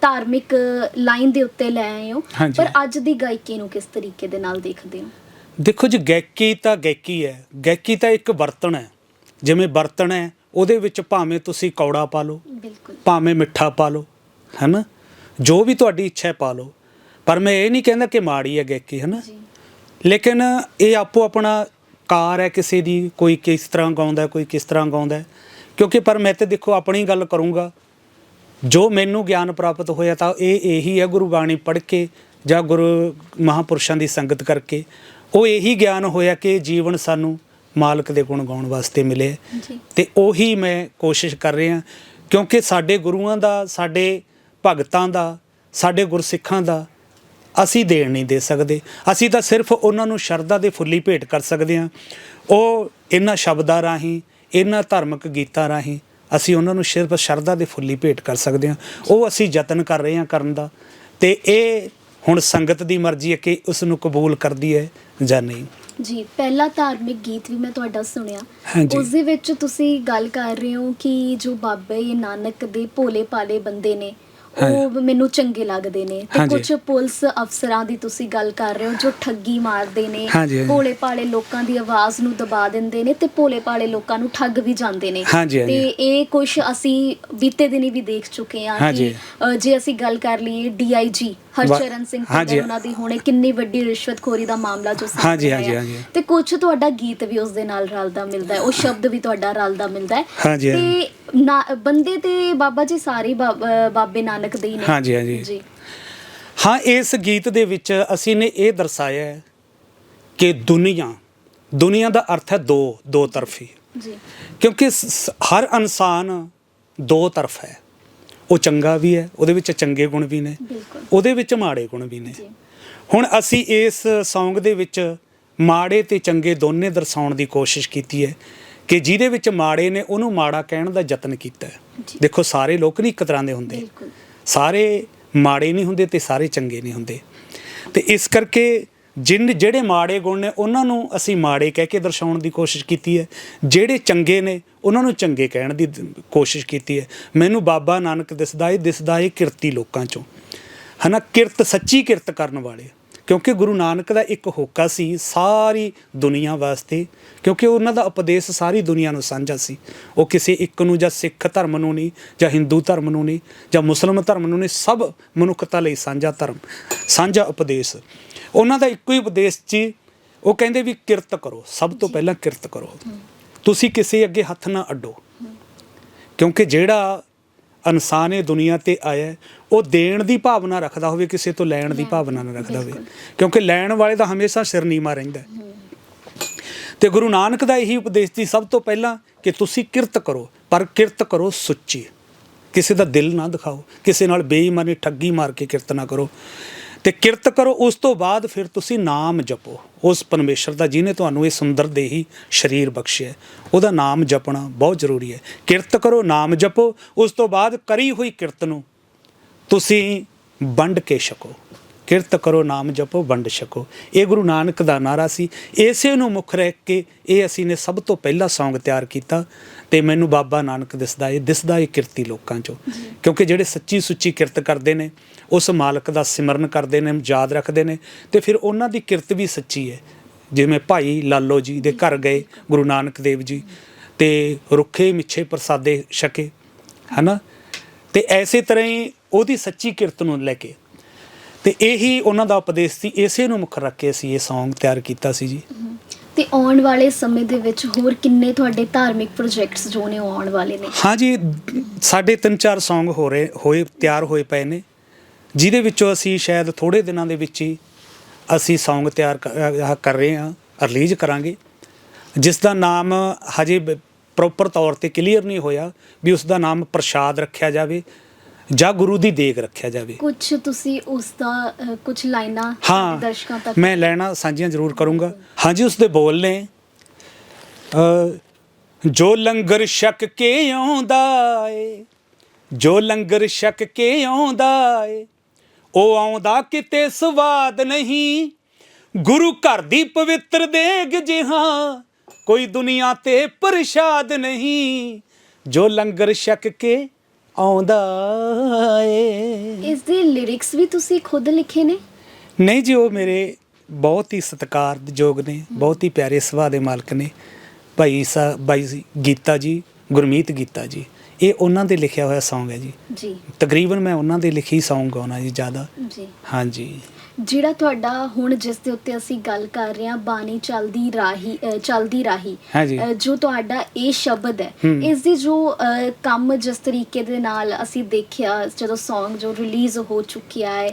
ਧਾਰਮਿਕ ਲਾਈਨ ਦੇ ਉੱਤੇ ਲੈ ਆਏ ਹੋ। ਪਰ ਅੱਜ ਦੀ ਗਾਇਕੀ ਨੂੰ ਕਿਸ ਤਰੀਕੇ ਦੇ ਨਾਲ ਦੇਖਦੇ ਹੋ? ਦੇਖੋ ਜੀ ਗਾਇਕੀ ਤਾਂ ਗਾਇਕੀ ਹੈ। ਗਾਇਕੀ ਤਾਂ ਇੱਕ ਬਰਤਨ ਹੈ। ਜਿਵੇਂ ਬਰਤਨ ਹੈ ਉਹਦੇ ਵਿੱਚ ਭਾਵੇਂ ਤੁਸੀਂ ਕੌੜਾ ਪਾ ਲਓ ਬਿਲਕੁਲ। ਭਾਵੇਂ ਮਿੱਠਾ ਪਾ ਲਓ ਹੈਨਾ? ਜੋ ਵੀ ਤੁਹਾਡੀ ਇੱਛਾ ਹੈ ਪਾ ਲਓ। ਪਰ ਮੈਂ ਇਹ ਨਹੀਂ ਕਹਿੰਦਾ ਕਿ ਮਾੜੀ ਹੈ ਗਾਇਕੀ ਹੈਨਾ? ਲੇਕਿਨ ਇਹ ਆਪੋ ਆਪਣਾ ਕਾਰ ਹੈ ਕਿਸੇ ਦੀ ਕੋਈ ਕਿਸ ਤਰ੍ਹਾਂ ਗਾਉਂਦਾ ਕੋਈ ਕਿਸ ਤਰ੍ਹਾਂ ਗਾਉਂਦਾ। ਕਿਉਂਕਿ ਪਰ ਮੈਂ ਤੇ ਦੇਖੋ ਆਪਣੀ ਗੱਲ ਕਰੂੰਗਾ ਜੋ ਮੈਨੂੰ ਗਿਆਨ ਪ੍ਰਾਪਤ ਹੋਇਆ ਤਾਂ ਇਹ ਇਹੀ ਹੈ ਗੁਰੂ ਬਾਣੀ ਪੜ੍ਹ ਕੇ ਜਾਂ ਗੁਰੂ ਮਹਾਪੁਰਸ਼ਾਂ ਦੀ ਸੰਗਤ ਕਰਕੇ। ਉਹ ਇਹੀ ਗਿਆਨ ਹੋਇਆ ਕਿ ਜੀਵਨ ਸਾਨੂੰ ਮਾਲਕ ਦੇ ਗੁਣ ਗਾਉਣ ਵਾਸਤੇ ਮਿਲੇ। ਤੇ ਉਹੀ ਮੈਂ ਕੋਸ਼ਿਸ਼ ਕਰ ਰਿਹਾ ਕਿਉਂਕਿ ਸਾਡੇ ਗੁਰੂਆਂ ਦਾ ਸਾਡੇ ਭਗਤਾਂ ਦਾ ਸਾਡੇ ਗੁਰਸਿੱਖਾਂ ਦਾ ਅਸੀਂ ਦੇਣ ਨਹੀਂ ਦੇ ਸਕਦੇ। ਅਸੀਂ ਤਾਂ ਸਿਰਫ ਉਹਨਾਂ ਨੂੰ ਸ਼ਰਧਾ ਦੇ ਫੁੱਲੀ ਭੇਟ ਕਰ ਸਕਦੇ ਹਾਂ। ਉਹ ਇਹਨਾਂ ਸ਼ਬਦਾਂ ਰਾਹੀਂ ਇਹਨਾਂ ਧਾਰਮਿਕ ਗੀਤਾਂ ਰਾਹੀਂ ਅਸੀਂ ਉਹਨਾਂ ਨੂੰ ਸਿਰਫ ਸ਼ਰਧਾ ਦੇ ਫੁੱਲੀ ਭੇਟ ਕਰ ਸਕਦੇ ਹਾਂ। ਉਹ ਅਸੀਂ ਯਤਨ ਕਰ ਰਹੇ ਹਾਂ ਕਰਨ ਦਾ। ਤੇ ਇਹ ਹੁਣ ਸੰਗਤ ਦੀ ਮਰਜ਼ੀ ਹੈ ਕਿ ਉਸ ਨੂੰ ਕਬੂਲ ਕਰਦੀ ਹੈ ਜਾਂ ਨਹੀਂ। ਜੀ ਪਹਿਲਾ ਧਾਰਮਿਕ ਗੀਤ ਵੀ ਮੈਂ ਤੁਹਾਡਾ ਸੁਣਿਆ ਹਾਂਜੀ। ਉਸ ਦੇ ਵਿੱਚ ਤੁਸੀਂ ਗੱਲ ਕਰ ਰਹੇ ਹੋ ਕਿ ਜੋ ਬਾਬੇ ਨਾਨਕ ਦੇ ਭੋਲੇ ਭਾਲੇ ਬੰਦੇ ਨੇ ਉਹ ਮੈਨੂੰ ਚੰਗੇ ਲੱਗਦੇ ਨੇ ਤੇ ਹਾਂਜੀ। ਕੁਝ ਪੁਲਿਸ ਅਫਸਰਾਂ ਦੀ ਤੁਸੀਂ ਗੱਲ ਕਰ ਰਹੇ ਹੋ ਜੋ ਠੱਗੀ ਮਾਰਦੇ ਨੇ ਹਾਂਜੀ, ਹਾਂਜੀ। ਭੋਲੇ ਭਾਲੇ ਲੋਕਾਂ ਦੀ ਆਵਾਜ਼ ਨੂੰ ਦਬਾ ਦਿੰਦੇ ਨੇ ਤੇ ਭੋਲੇ ਭਾਲੇ ਲੋਕਾਂ ਨੂੰ ਠੱਗ ਵੀ ਜਾਂਦੇ ਨੇ ਹਾਂਜੀ, ਹਾਂਜੀ। ਤੇ ਇਹ ਕੁਝ ਅਸੀਂ ਬੀਤੇ ਦਿਨੀ ਵੀ ਦੇਖ ਚੁੱਕੇ ਹਾਂ ਹਾਂਜੀ। ਅ, ਜੇ ਅਸੀਂ ਗੱਲ ਕਰ ਲਈਏ ਡੀਆਈਜੀ ਹਰਚਰਨ ਸਿੰਘ ਹਾਂਜੀ। ਉਹਨਾਂ ਦੀ ਹੁਣੇ ਕਿੰਨੀ ਵੱਡੀ ਰਿਸ਼ਵਤਖੋਰੀ ਦਾ ਮਾਮਲਾ ਜੋ ਸਾਹਮਣੇ ਹਾਂਜੀ, ਹਾਂਜੀ, ਆਇਆ। ਹਾਂਜੀ। ਤੇ ਕੁਝ ਤੁਹਾਡਾ ਗੀਤ ਵੀ ਉਸ ਦੇ ਨਾਲ ਰਲਦਾ ਮਿਲਦਾ ਹੈ ਉਹ ਸ਼ਬਦ ਵੀ ਤੁਹਾਡਾ ਰਲਦਾ ਮਿਲਦਾ ਹੈ ਹਾਂਜੀ, ਹਾਂਜੀ। ਤੇ ਨਾ- ਬੰਦੇ ਤੇ ਬਾਬਾ ਜੀ ਸਾਰੇ ਨਾਨਕ ਦੇ ਹੀ ਨੇ ਹਾਂਜੀ, ਹਾਂਜੀ। ਜੀ ਹਾਂ ਇਸ ਗੀਤ ਦੇ ਵਿੱਚ ਅਸੀਂ ਨੇ ਇਹ ਦਰਸਾਇਆ ਹੈ ਕਿ ਦੁਨੀਆ ਦੁਨੀਆ ਦਾ ਅਰਥ ਹੈ ਦੋ ਦੋ ਤਰਫੀ ਜੀ ਕਿਉਂਕਿ ਹਰ ਇਨਸਾਨ ਦੋ ਤਰਫ ਹੈ ਉਹ ਚੰਗਾ ਵੀ ਹੈ ਉਹਦੇ ਵਿੱਚ ਚੰਗੇ ਗੁਣ ਵੀ ਨੇ ਉਹਦੇ ਵਿੱਚ ਮਾੜੇ ਗੁਣ ਵੀ ਨੇ। ਹੁਣ ਅਸੀਂ ਇਸ Song ਦੇ ਵਿੱਚ ਮਾੜੇ ਤੇ ਚੰਗੇ ਦੋਨੇ ਦਰਸਾਉਣ ਦੀ ਕੋਸ਼ਿਸ਼ ਕੀਤੀ ਹੈ ਕਿ ਜਿਹਦੇ ਵਿੱਚ ਮਾੜੇ ਨੇ ਉਹਨੂੰ ਮਾੜਾ ਕਹਿਣ ਦਾ ਯਤਨ ਕੀਤਾ ਹੈ। ਦੇਖੋ ਸਾਰੇ ਲੋਕ ਨਹੀਂ ਇੱਕ ਤਰ੍ਹਾਂ ਦੇ ਹੁੰਦੇ। ਸਾਰੇ ਮਾੜੇ ਨਹੀਂ ਹੁੰਦੇ ਤੇ ਸਾਰੇ ਚੰਗੇ ਨਹੀਂ ਹੁੰਦੇ। ਤੇ ਇਸ ਕਰਕੇ ਜਿਨ ਜਿਹੜੇ ਮਾੜੇ ਗੁਣ ਨੇ, ਉਹਨਾਂ ਨੂੰ ਅਸੀਂ ਮਾੜੇ ਕਹਿ ਕੇ ਦਰਸਾਉਣ ਦੀ ਕੋਸ਼ਿਸ਼ ਕੀਤੀ ਹੈ। ਜਿਹੜੇ ਚੰਗੇ ਨੇ, ਉਹਨਾਂ ਨੂੰ ਚੰਗੇ ਕਹਿਣ ਦੀ ਕੋਸ਼ਿਸ਼ ਕੀਤੀ ਹੈ। ਮੈਨੂੰ ਬਾਬਾ ਨਾਨਕ ਦਿਸਦਾ ਏ ਦਿਸਦਾ ਏ ਕਿਰਤੀ ਲੋਕਾਂ ਚੋਂ। ਹਨਾ, ਕਿਰਤ ਸੱਚੀ ਕਿਰਤ ਕਰਨ ਵਾਲੇ। ਕਿਉਂਕਿ ਗੁਰੂ ਨਾਨਕ ਦਾ ਇੱਕ ਹੋਕਾ ਸੀ ਸਾਰੀ ਦੁਨੀਆ ਵਾਸਤੇ, ਕਿਉਂਕਿ ਉਹਨਾਂ ਦਾ ਉਪਦੇਸ਼ ਸਾਰੀ ਦੁਨੀਆ ਨੂੰ ਸਾਂਝਾ ਸੀ। ਉਹ ਕਿਸੇ ਇੱਕ ਨੂੰ ਜਾਂ ਸਿੱਖ ਧਰਮ ਨੂੰ ਨਹੀਂ, ਜਾਂ ਹਿੰਦੂ ਧਰਮ ਨੂੰ ਨਹੀਂ, ਜਾਂ ਮੁਸਲਮਾਨ ਧਰਮ ਨੂੰ ਨਹੀਂ, ਸਭ ਮਨੁੱਖਤਾ ਲਈ ਸਾਂਝਾ ਧਰਮ, ਸਾਂਝਾ ਉਪਦੇਸ਼। ਉਹਨਾਂ ਦਾ ਇੱਕੋ ਹੀ ਉਪਦੇਸ਼ ਸੀ, ਉਹ ਕਹਿੰਦੇ ਵੀ ਕਿਰਤ ਕਰੋ, ਸਭ ਤੋਂ ਪਹਿਲਾਂ ਕਿਰਤ ਕਰੋ। ਤੁਸੀਂ ਕਿਸੇ ਅੱਗੇ ਹੱਥ ਨਾ ਅੱਡੋ, ਕਿਉਂਕਿ ਜਿਹੜਾ ਇਨਸਾਨ ਇਹ ਦੁਨੀਆ ਤੇ ਆਇਆ ਉਹ ਦੇਣ ਦੀ ਭਾਵਨਾ ਰੱਖਦਾ ਹੋਵੇ ਕਿਸੇ ਤੋਂ ਲੈਣ ਦੀ ਭਾਵਨਾ ਨਾ ਰੱਖਦਾ ਹੋਵੇ। ਕਿਉਂਕਿ ਲੈਣ ਵਾਲੇ ਦਾ ਹਮੇਸ਼ਾ ਸਿਰ ਨੀਵਾ ਰਹਿੰਦਾ। ਤੇ ਗੁਰੂ ਨਾਨਕ ਦਾ ਇਹੀ ਉਪਦੇਸ਼ ਸੀ ਸਭ ਤੋਂ ਪਹਿਲਾਂ ਕਿ ਤੁਸੀਂ ਕਿਰਤ ਕਰੋ ਪਰ ਕਿਰਤ ਕਰੋ ਸੁੱਚੀ। ਕਿਸੇ ਦਾ ਦਿਲ ਨਾ ਦਿਖਾਓ ਕਿਸੇ ਨਾਲ ਬੇਈਮਾਨੀ ਠੱਗੀ ਮਾਰ ਕੇ ਕਿਰਤ ਨਾ ਕਰੋ। ਤੇ ਕਿਰਤ ਕਰੋ ਉਸ ਤੋਂ ਬਾਅਦ ਫਿਰ ਤੁਸੀਂ ਨਾਮ ਜਪੋ। ਉਸ ਪਰਮੇਸ਼ਰ ਦਾ ਜਿਹਨੇ ਤੁਹਾਨੂੰ ਇਹ ਸੁੰਦਰ ਦੇਹੀ ਸਰੀਰ ਬਖਸ਼ਿਆ ਉਹਦਾ ਨਾਮ ਜਪਣਾ ਬਹੁਤ ਜ਼ਰੂਰੀ ਹੈ। ਕਿਰਤ ਕਰੋ ਨਾਮ ਜਪੋ ਉਸ ਤੋਂ ਬਾਅਦ ਕਰੀ ਹੋਈ ਕਿਰਤ ਨੂੰ ਤੁਸੀਂ ਵੰਡ ਕੇ ਛਕੋ। ਕਿਰਤ ਕਰੋ ਨਾਮ ਜਪੋ ਵੰਡ ਛਕੋ। ਇਹ ਗੁਰੂ ਨਾਨਕ ਦਾ ਨਾਰਾ ਸੀ। ਇਸੇ ਨੂੰ ਮੁੱਖ ਰੱਖ ਕੇ ਇਹ ਅਸੀਂ ਨੇ ਸਭ ਤੋਂ ਪਹਿਲਾ Song ਤਿਆਰ ਕੀਤਾ ਤੇ ਮੈਨੂੰ ਬਾਬਾ ਨਾਨਕ ਦਿਸਦਾ ਏ ਦਿਸਦਾ ਏ ਕਿਰਤੀ ਲੋਕਾਂ ਚੋਂ। ਕਿਉਂਕਿ ਜਿਹੜੇ ਸੱਚੀ ਸੁੱਚੀ ਕਿਰਤ ਕਰਦੇ ਨੇ ਉਸ ਮਾਲਕ ਦਾ ਸਿਮਰਨ ਕਰਦੇ ਨੇ ਯਾਦ ਰੱਖਦੇ ਨੇ ਤੇ ਫਿਰ ਉਹਨਾਂ ਦੀ ਕਿਰਤ ਵੀ ਸੱਚੀ ਹੈ। ਜਿਵੇਂ ਭਾਈ ਲਾਲੋ ਜੀ ਦੇ ਘਰ ਗਏ ਗੁਰੂ ਨਾਨਕ ਦੇਵ ਜੀ ਤੇ ਰੁੱਖੇ ਮਿੱਛੇ ਪ੍ਰਸਾਦੇ ਛਕੇ ਹਨਾ? ਤੇ ਐਸੇ ਤਰ੍ਹਾਂ ਹੀ ਉਹਦੀ ਸੱਚੀ ਕਿਰਤ ਨੂੰ ਲੈ ਕੇ। ਤੇ ਇਹੀ ਉਹਨਾਂ ਦਾ ਉਪਦੇਸ਼ ਸੀ ਇਸੇ ਨੂੰ ਮੁੱਖ ਰੱਖ ਕੇ ਅਸੀਂ ਇਹ Song ਤਿਆਰ ਕੀਤਾ ਸੀ ਜੀ। ਤੇ ਆਉਣ ਵਾਲੇ ਸਮੇਂ ਦੇ ਵਿੱਚ ਹੋਰ ਕਿੰਨੇ ਤੁਹਾਡੇ ਧਾਰਮਿਕ ਪ੍ਰੋਜੈਕਟਸ ਜੋ ਨੇ ਆਉਣ ਵਾਲੇ ਨੇ? ਹਾਂ ਜੀ ਸਾਡੇ ਤਿੰਨ ਚਾਰ Song ਹੋ ਰਹੇ ਹੋਏ ਤਿਆਰ ਹੋਏ ਪਏ ਨੇ। ਜਿਹਦੇ ਵਿੱਚੋਂ ਅਸੀਂ ਸ਼ਾਇਦ ਥੋੜੇ ਦਿਨਾਂ ਦੇ ਵਿੱਚ ਹੀ ਅਸੀਂ Song ਤਿਆਰ ਕਰ ਰਹੇ ਹਾਂ ਰਿਲੀਜ਼ ਕਰਾਂਗੇ। ਜਿਸ ਦਾ ਨਾਮ ਹਜੇ ਪ੍ਰੋਪਰ ਤੌਰ ਤੇ ਕਲੀਅਰ ਨਹੀਂ ਹੋਇਆ ਵੀ ਉਸ ਦਾ ਨਾਮ ਪ੍ਰਸ਼ਾਦ ਰੱਖਿਆ ਜਾਵੇ ਜਾਂ ਗੁਰੂ ਦੀ ਦੇਗ ਰੱਖਿਆ ਜਾਵੇ। ਕੁਝ ਤੁਸੀਂ ਉਸ ਦਾ ਕੁਝ ਲਾਈਨਾਂ ਹਾਂ ਦਰਸ਼ਕਾਂ ਤੱਕ ਮੈਂ ਲੈਣਾ ਸਾਂਝੀਆਂ ਜ਼ਰੂਰ ਕਰੂੰਗਾ। ਹਾਂਜੀ ਉਸ ਦੇ ਬੋਲ ਨੇ ਅ, ਜੋ ਲੰਗਰ ਛਕ ਕੇ ਆਉਂਦਾ ਏ ਜੋ ਲੰਗਰ ਛਕ ਕੇ ਆਉਂਦਾ ਏ ਉਹ ਆਉਂਦਾ ਕਿਤੇ ਸਵਾਦ ਨਹੀਂ। ਗੁਰੂ ਘਰ ਦੀ ਪਵਿੱਤਰ ਦੇਗ ਜਿਹਾ ਕੋਈ ਦੁਨੀਆ ਤੇ ਪ੍ਰਸ਼ਾਦ ਨਹੀਂ। ਜੋ ਲੰਗਰ ਛਕ ਕੇ ਆਉਂਦਾ ਏ। ਇਸ ਦੇ ਲਿਰਿਕਸ ਵੀ ਤੁਸੀਂ ਖੁਦ ਲਿਖੇ ਨੇ? ਨਹੀਂ ਜੀ ਉਹ ਮੇਰੇ ਬਹੁਤ ਹੀ ਸਤਿਕਾਰਯੋਗ ਨੇ ਬਹੁਤ ਹੀ ਪਿਆਰੇ ਸੁਭਾਅ ਦੇ ਮਾਲਕ ਨੇ। ਭਾਈ ਸਾਹਿਬ ਬਾਈ ਜੀ ਗੀਤਾ ਜੀ ਗੁਰਮੀਤ ਗੀਤਾ ਜੀ ਇਹ ਉਹਨਾਂ ਦੇ ਲਿਖਿਆ ਹੋਇਆ Song ਹੈ ਜੀ। ਜੀ। ਤਕਰੀਬਨ ਮੈਂ ਉਹਨਾਂ ਦੇ ਲਿਖੀ Song ਗਾਉਣਾ ਜੀ ਜ਼ਿਆਦਾ। ਜੀ। ਹਾਂਜੀ। ਜਿਹੜਾ ਤੁਹਾਡਾ ਹੁਣ ਜਿਸ ਦੇ ਉੱਤੇ ਅਸੀਂ ਗੱਲ ਕਰ ਰਹੇ ਹਾਂ ਬਾਣੀ ਚੱਲਦੀ ਰਾਹੀ ਅ, ਚੱਲਦੀ ਰਾਹੀ ਹਾਂਜੀ। ਅ, ਜੋ ਤੁਹਾਡਾ ਇਹ ਸ਼ਬਦ ਹੈ। ਇਸ ਦੀ ਜੋ ਅ, ਕੰਮ ਜਿਸ ਤਰੀਕੇ ਦੇ ਨਾਲ ਅਸੀਂ ਦੇਖਿਆ ਜਦੋਂ Song ਜੋ ਰਿਲੀਜ਼ ਹੋ ਚੁੱਕਿਆ ਹੈ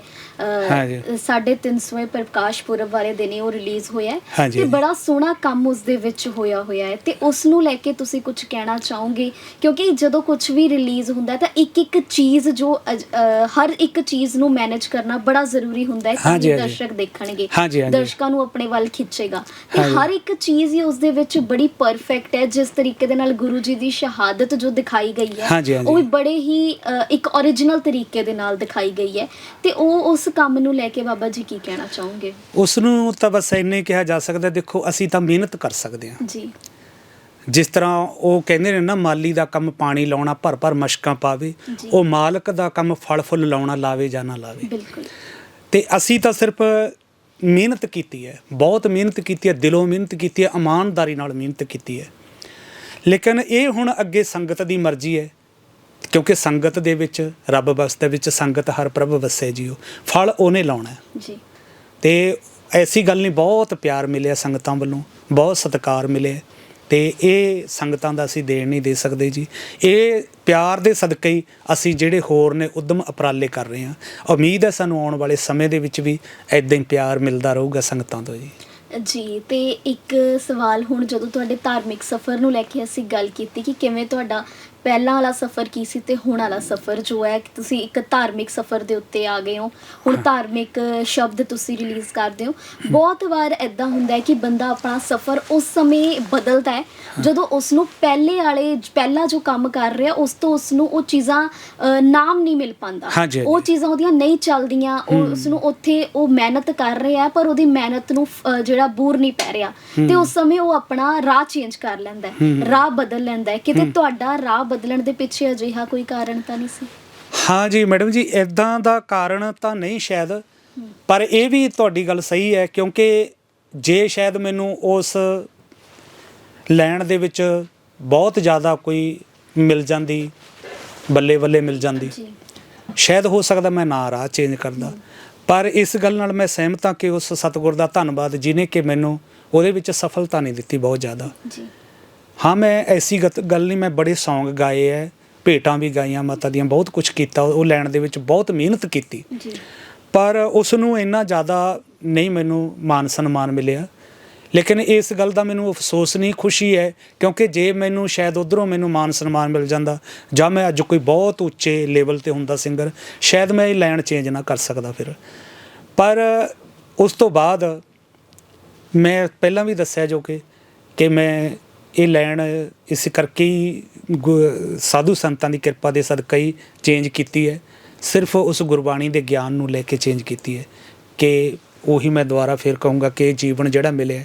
ਹਾਂਜੀ। ਅ, ਸਾਢੇ 300ਵੇਂ ਪ੍ਰਕਾਸ਼ ਪੁਰਬ ਵਾਲੇ ਦਿਨ ਹੀ ਉਹ ਰਿਲੀਜ਼ ਹੋਇਆ ਹੈ ਹਾਂਜੀ, ਤੇ। ਬੜਾ ਸੋਹਣਾ ਕੰਮ ਉਸ ਦੇ ਵਿੱਚ ਹੋਇਆ ਹੋਇਆ ਹੈ ਤੇ ਉਸ ਨੂੰ ਲੈ ਕੇ ਤੁਸੀਂ ਕੁਝ ਕਹਿਣਾ ਚਾਹੋਗੇ ਕਿਉਂਕਿ ਜਦੋਂ ਕੁਝ ਵੀ ਰਿਲੀਜ਼ ਹੁੰਦਾ ਹੈ ਤਾਂ ਇੱਕ ਇੱਕ ਚੀਜ਼ ਜੋ ਅਜ- ਅ, ਹਰ ਇੱਕ ਚੀਜ਼ ਨੂੰ ਮੈਨੇਜ ਕਰਨਾ ਬੜਾ ਜ਼ਰੂਰੀ ਹੁੰਦਾ ਹੈ ਹਾਂਜੀ। ਦਰਸ਼ਕ ਦੇਖਣਗੇ ਹਾਂਜੀ, ਹਾਂਜੀ। ਦਰਸ਼ਕਾਂ ਨੂੰ ਆਪਣੇ ਵੱਲ ਖਿੱਚੇਗਾ ਤੇ ਹਾਂਜੀ। ਹਰ ਇੱਕ ਚੀਜ਼ ਹੀ ਉਸ ਦੇ ਵਿੱਚ ਬੜੀ ਪਰਫੈਕਟ ਹੈ ਜਿਸ ਤਰੀਕੇ ਦੇ ਨਾਲ ਗੁਰੂ ਜੀ ਦੀ ਸ਼ਹਾਦਤ ਜੋ ਦਿਖਾਈ ਗਈ ਹੈ ਹਾਂਜੀ। ਉਹ ਵੀ ਬੜੇ ਹੀ ਅ, ਇੱਕ origignal ਤਰੀਕੇ ਦੇ ਨਾਲ ਦਿਖਾਈ ਗਈ ਹੈ ਤੇ ਉਹ ਉਸ ਕੰਮ ਨੂੰ ਲੈ ਕੇ ਬਾਬਾ ਜੀ ਕੀ ਕਹਿਣਾ ਚਾਹੋਗੇ ਉਸ ਨੂੰ ਤਾਂ ਬਸ ਇੰਨੇ ਕਿਹਾ ਜਾ ਸਕਦਾ ਦੇਖੋ ਅਸੀਂ ਤਾਂ ਮਿਹਨਤ ਕਰ ਸਕਦੇ ਹਾਂ ਜੀ ਜਿਸ ਤਰ੍ਹਾਂ ਉਹ ਕਹਿੰਦੇ ਨੇ ਨਾ ਮਾਲੀ ਦਾ ਕੰਮ ਪਾਣੀ ਲਾਉਣਾ ਭਰ ਭਰ ਮਸ਼ਕਾਂ ਪਾਵੇ ਜੀ। ਉਹ ਮਾਲਕ ਦਾ ਕੰਮ ਫਲ ਫੁੱਲ ਲਾਉਣਾ ਲਾਵੇ ਜਾਂ ਨਾ ਲਾਵੇ ਬਿਲਕੁਲ ਤੇ ਅਸੀਂ ਤਾਂ ਸਿਰਫ ਮਿਹਨਤ ਕੀਤੀ ਹੈ ਬਹੁਤ ਮਿਹਨਤ ਕੀਤੀ ਹੈ ਦਿਲੋਂ ਮਿਹਨਤ ਕੀਤੀ ਹੈ ਇਮਾਨਦਾਰੀ ਨਾਲ ਮਿਹਨਤ ਕੀਤੀ ਹੈ। ਲੇਕਿਨ ਇਹ ਹੁਣ ਅੱਗੇ ਸੰਗਤ ਦੀ ਮਰਜ਼ੀ ਹੈ ਕਿਉਂਕਿ ਸੰਗਤ ਦੇ ਵਿੱਚ ਰੱਬ ਵਸਦੇ ਵਿੱਚ ਸੰਗਤ ਹਰ ਪ੍ਰਭ ਵਸੇ ਜੀਓ ਫਲ ਉਹਨੇ ਲਾਉਣਾ ਹੈ। ਜੀ। ਤੇ ਐਸੀ ਗੱਲ ਨਹੀਂ ਬਹੁਤ ਪਿਆਰ ਮਿਲਿਆ ਸੰਗਤਾਂ ਵੱਲੋਂ ਬਹੁਤ ਸਤਿਕਾਰ ਮਿਲਿਆ। ਤੇ ਇਹ ਸੰਗਤਾਂ ਦਾ ਅਸੀਂ ਦੇਣ ਨਹੀਂ ਦੇ ਸਕਦੇ ਜੀ। ਇਹ ਪਿਆਰ ਦੇ ਸਦਕੇ ਹੀ ਅਸੀਂ ਜਿਹੜੇ ਹੋਰ ਨੇ ਉਦਮ ਅਪਰਾਲੇ ਕਰ ਰਹੇ ਹਾਂ। ਉਮੀਦ ਹੈ ਸਾਨੂੰ ਆਉਣ ਵਾਲੇ ਸਮੇਂ ਦੇ ਵਿੱਚ ਵੀ ਐਦਾਂ ਹੀ ਪਿਆਰ ਮਿਲਦਾ ਰਹੂਗਾ ਸੰਗਤਾਂ ਤੋਂ ਜੀ। ਜੀ, ਤੇ ਇੱਕ ਸਵਾਲ ਹੁਣ ਜਦੋਂ ਤੁਹਾਡੇ ਧਾਰਮਿਕ ਸਫ਼ਰ ਨੂੰ ਲੈ ਕੇ ਅਸੀਂ ਗੱਲ ਕੀਤੀ ਕਿ ਕਿਵੇਂ ਤੁਹਾਡਾ ਪਹਿਲਾਂ ਵਾਲਾ ਸਫ਼ਰ ਕੀ ਸੀ ਤੇ ਹੁਣ ਵਾਲਾ ਸਫ਼ਰ ਜੋ ਹੈ ਕਿ ਤੁਸੀਂ ਇੱਕ ਧਾਰਮਿਕ ਸਫ਼ਰ ਦੇ ਉੱਤੇ ਆ ਗਏ ਹੋ। ਹੁਣ ਧਾਰਮਿਕ ਸ਼ਬਦ ਤੁਸੀਂ ਰਿਲੀਜ਼ ਕਰਦੇ ਹੋ। ਬਹੁਤ ਵਾਰ ਐਦਾਂ ਹੁੰਦਾ ਹੈ ਕਿ ਬੰਦਾ ਆਪਣਾ ਸਫ਼ਰ ਉਸ ਸਮੇਂ ਬਦਲਦਾ ਹੈ ਜਦੋਂ ਉਸ ਨੂੰ ਪਹਿਲੇ ਵਾਲੇ ਪਹਿਲਾ ਜੋ ਕੰਮ ਕਰ ਰਿਹਾ ਉਸ ਤੋਂ ਉਸ ਨੂੰ ਉਹ ਚੀਜ਼ਾਂ ਨਾਮ ਨਹੀਂ ਮਿਲ ਹਾਂਜੀ। ਉਹ ਚੀਜ਼ਾਂ ਉਹਦੀਆਂ ਨਹੀਂ ਚੱਲਦੀਆਂ ਉਹ ਉਸ ਨੂੰ ਉੱਥੇ ਉਹ ਮਿਹਨਤ ਕਰ ਰਿਹਾ ਪਰ ਉਹਦੀ ਮਿਹਨਤ ਨੂੰ ਜਿਹੜਾ ਬੂਰ ਨਹੀਂ ਪੈ ਰਿਹਾ। ਤੇ ਉਸ ਸਮੇਂ ਉਹ ਆਪਣਾ ਰਾਹ ਚੇਂਜ ਕਰ ਲੈਂਦਾ ਹੈ ਰਾਹ ਬਦਲ ਲੈਂਦਾ ਹੈ। ਕਿਤੇ ਤੁਹਾਡਾ ਰਾਹ ਬਦਲਣ ਦੇ ਪਿੱਛੇ ਅਜਿਹਾ ਕੋਈ ਕਾਰਨ ਤਾਂ ਨਹੀਂ ਸੀ? ਹਾਂ ਜੀ ਮੈਡਮ ਜੀ ਇਦਾਂ ਦਾ ਕਾਰਨ ਤਾਂ ਨਹੀਂ ਸ਼ਾਇਦ ਪਰ ਇਹ ਵੀ ਤੁਹਾਡੀ ਗੱਲ ਸਹੀ ਹੈ ਕਿਉਂਕਿ ਜੇ ਸ਼ਾਇਦ ਮੈਨੂੰ ਉਸ ਲੈਣ ਦੇ ਵਿੱਚ ਬਹੁਤ ਜ਼ਿਆਦਾ ਕੋਈ ਮਿਲ ਜਾਂਦੀ ਬੱਲੇ ਬੱਲੇ ਮਿਲ ਜਾਂਦੀ ਸ਼ਾਇਦ ਹੋ ਸਕਦਾ ਮੈਂ ਨਾ ਰਾਹ ਚੇਂਜ ਕਰਦਾ। ਪਰ ਇਸ ਗੱਲ ਨਾਲ ਮੈਂ ਸਹਿਮਤ ਹਾਂ ਕਿ ਉਸ ਸਤਿਗੁਰ ਦਾ ਧੰਨਵਾਦ ਜਿਨੇ ਕਿ ਮੈਨੂੰ ਉਹਦੇ ਵਿੱਚ ਸਫਲਤਾ ਨਹੀਂ ਦਿੱਤੀ ਬਹੁਤ ਜ਼ਿਆਦਾ। ਜੀ। ਹਾਂ ਮੈਂ ਐਸੀ ਗਤ- ਗੱਲ ਨਹੀਂ ਮੈਂ ਬੜੇ Song ਗਾਏ ਐ ਭੇਟਾਂ ਵੀ ਗਾਈਆਂ ਮਾਤਾ ਦੀਆਂ ਬਹੁਤ ਕੁਝ ਕੀਤਾ ਉਹ ਲੈਣ ਦੇ ਵਿੱਚ ਬਹੁਤ ਮਿਹਨਤ ਕੀਤੀ। ਜੀ। ਪਰ ਉਸ ਨੂੰ ਇੰਨਾ ਜ਼ਿਆਦਾ ਨਹੀਂ ਮੈਨੂੰ ਮਾਨ ਸਨਮਾਨ ਮਿਲਿਆ। ਲੇਕਿਨ ਇਸ ਗੱਲ ਦਾ ਮੈਨੂੰ ਅਫਸੋਸ ਨਹੀਂ ਖੁਸ਼ੀ ਹੈ ਕਿਉਂਕਿ ਜੇ ਮੈਨੂੰ ਸ਼ਾਇਦ ਉਧਰੋਂ ਮੈਨੂੰ ਮਾਨ ਸਨਮਾਨ ਮਿਲ ਜਾਂਦਾ ਜਾਂ ਮੈਂ ਅੱਜ ਕੋਈ ਬਹੁਤ ਉੱਚੇ ਲੈਵਲ ਤੇ ਹੁੰਦਾ ਸਿੰਗਰ ਸ਼ਾਇਦ ਮੈਂ ਇਹ ਲਾਈਨ ਚੇਂਜ ਨਾ ਕਰ ਸਕਦਾ ਫਿਰ। ਪਰ ਉਸ ਤੋਂ ਬਾਅਦ ਮੈਂ ਪਹਿਲਾਂ ਵੀ ਦੱਸਿਆ ਜੋ ਕਿ ਕਿ ਮੈਂ ਇਹ ਲੈਣ ਇਸ ਕਰਕੇ ਹੀ ਸਾਧੂ ਸੰਤਾਂ ਦੀ ਕਿਰਪਾ ਦੇ ਸਦਕਾ ਹੀ ਚੇਂਜ ਕੀਤੀ ਹੈ। ਸਿਰਫ ਉਸ ਗੁਰਬਾਣੀ ਦੇ ਗਿਆਨ ਨੂੰ ਲੈ ਕੇ ਚੇਂਜ ਕੀਤੀ ਹੈ ਕਿ ਉਹੀ ਮੈਂ ਦੁਬਾਰਾ ਫੇਰ ਕਹੂੰਗਾ ਕਿ ਜੀਵਨ ਜਿਹੜਾ ਮਿਲਿਆ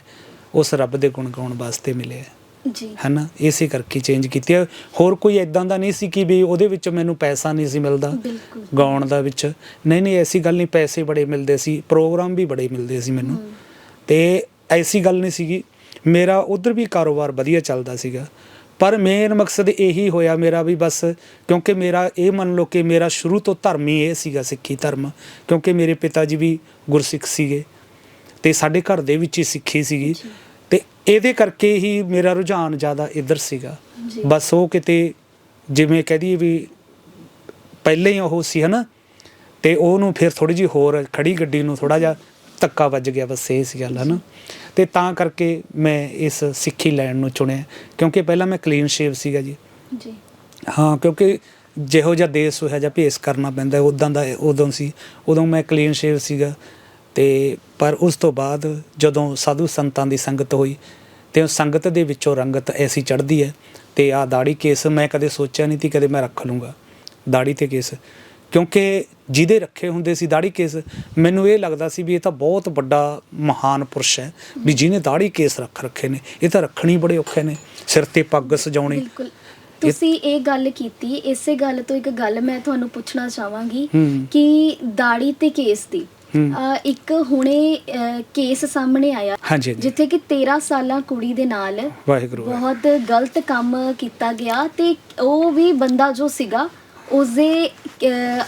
ਉਸ ਰੱਬ ਦੇ ਗੁਣ ਗਾਉਣ ਵਾਸਤੇ ਮਿਲਿਆ ਹੈ। ਜੀ। ਹਨਾ? ਇਸੇ ਕਰਕੇ ਚੇਂਜ ਕੀਤੀ ਹੈ। ਹੋਰ ਕੋਈ ਐਦਾਂ ਦਾ ਨਹੀਂ ਸੀ ਕਿ ਵੀ ਉਹਦੇ ਵਿੱਚ ਮੈਨੂੰ ਪੈਸਾ ਨਹੀਂ ਸੀ ਮਿਲਦਾ ਗਾਉਣ ਦਾ ਵਿੱਚ। ਨਹੀਂ ਨਹੀਂ ਐਸੀ ਗੱਲ ਨਹੀਂ ਪੈਸੇ ਬੜੇ ਮਿਲਦੇ ਸੀ ਪ੍ਰੋਗਰਾਮ ਵੀ ਬੜੇ ਮਿਲਦੇ ਸੀ ਮੈਨੂੰ। ਤੇ ਐਸੀ ਗੱਲ ਨਹੀਂ ਸੀਗੀ। ਮੇਰਾ ਉਧਰ ਵੀ ਕਾਰੋਬਾਰ ਵਧੀਆ ਚੱਲਦਾ ਸੀਗਾ ਪਰ ਮੇਨ ਮਕਸਦ ਇਹੀ ਹੋਇਆ ਮੇਰਾ ਵੀ ਬਸ ਕਿਉਂਕਿ ਮੇਰਾ ਇਹ ਮੰਨ ਲਓ ਕਿ ਮੇਰਾ ਸ਼ੁਰੂ ਤੋਂ ਧਰਮ ਹੀ ਇਹ ਸੀਗਾ ਸਿੱਖੀ ਧਰਮ ਕਿਉਂਕਿ ਮੇਰੇ ਪਿਤਾ ਜੀ ਵੀ ਗੁਰਸਿੱਖ ਸੀਗੇ ਤੇ ਸਾਡੇ ਘਰ ਦੇ ਵਿੱਚ ਹੀ ਸਿੱਖੀ ਸੀਗੀ। ਤੇ ਇਹਦੇ ਕਰਕੇ ਹੀ ਮੇਰਾ ਰੁਝਾਨ ਜ਼ਿਆਦਾ ਇੱਧਰ ਸੀਗਾ। ਬਸ ਉਹ ਕਿਤੇ ਜਿਵੇਂ ਕਹਿ ਦਈਏ ਵੀ ਪਹਿਲੇ ਹੀ ਉਹ ਸੀ ਹਨਾ ਤੇ ਉਹਨੂੰ ਫਿਰ ਥੋੜੀ ਜੀ ਹੋਰ ਖੜੀ ਗੱਡੀ ਨੂੰ ਥੋੜਾ ਜਿਹਾ ਧੱਕਾ ਵੱਜ ਗਿਆ ਬਸ ਇਹ ਸੀ ਗੱਲ ਹਨਾ ਤੇ ਤਾਂ ਕਰਕੇ ਮੈਂ ਇਸ ਸਿੱਖੀ ਲੈਣ ਨੂੰ ਚੁਣਿਆ। ਕਿਉਂਕਿ ਪਹਿਲਾਂ ਮੈਂ ਕਲੀਨ ਸ਼ੇਵ ਸੀਗਾ ਜੀ। ਜੀ। ਹਾਂ ਕਿਉਂਕਿ ਜਿਹੋ ਜਿਹਾ ਦੇਸ਼ ਹੋਇਆ ਜਿਹਾ ਭੇਸ ਕਰਨਾ ਪੈਂਦਾ ਉਦਾਂ ਦਾ ਉਦੋਂ ਸੀ। ਉਦੋਂ ਮੈਂ ਕਲੀਨ ਸ਼ੇਵ ਸੀਗਾ। ਤੇ ਪਰ ਉਸ ਤੋਂ ਬਾਅਦ ਜਦੋਂ ਸਾਧੂ ਸੰਤਾਂ ਦੀ ਸੰਗਤ ਹੋਈ ਤੇ ਉਸ ਸੰਗਤ ਦੇ ਵਿੱਚੋਂ ਰੰਗਤ ਐਸੀ ਚੜ੍ਹਦੀ ਹੈ। ਤੇ ਆ ਦਾੜੀ ਕੇਸ ਮੈਂ ਕਦੇ ਸੋਚਿਆ ਨਹੀਂ ਸੀ ਕਦੇ ਮੈਂ ਰੱਖ ਲੂੰਗਾ। ਦਾੜੀ ਤੇ ਕੇਸ। ਕਿਉਂਕਿ ਜਿਹਦੇ ਰੱਖੇ ਹੁੰਦੇ ਸੀ ਦਾੜੀ ਕੇਸ ਮੈਨੂੰ ਇਹ ਲੱਗਦਾ ਸੀ ਵੀ ਇਹ ਤਾਂ ਬਹੁਤ ਵੱਡਾ ਮਹਾਨ ਪੁਰਸ਼ ਹੈ ਵੀ ਜਿਹਨੇ ਦਾੜੀ ਕੇਸ ਰੱਖ ਰੱਖੇ ਨੇ ਇਹ ਤਾਂ ਰੱਖਣੀ ਬੜੇ ਔਖੇ ਨੇ ਸਿਰ ਤੇ ਪੱਗ ਸਜਾਉਣੀ ਬਿਲਕੁਲ ਤੁਸੀਂ ਇਹ ਗੱਲ ਕੀਤੀ ਇਸੇ ਗੱਲ ਤੋਂ ਇੱਕ ਗੱਲ ਮੈਂ ਤੁਹਾਨੂੰ ਪੁੱਛਣਾ ਚਾਹਾਂਗੀ। ਕਿ ਦਾੜੀ ਤੇ ਕੇਸ ਦੀ ਇੱਕ ਹੁਣੇ ਕੇਸ ਸਾਹਮਣੇ ਆਇਆ ਜਿੱਥੇ ਕਿ 13 ਸਾਲਾਂ ਕੁੜੀ ਦੇ ਨਾਲ। ਬਹੁਤ ਗਲਤ ਕੰਮ ਕੀਤਾ ਗਿਆ ਤੇ ਉਹ ਵੀ ਬੰਦਾ ਜੋ ਸੀਗਾ ਉਸਦੇ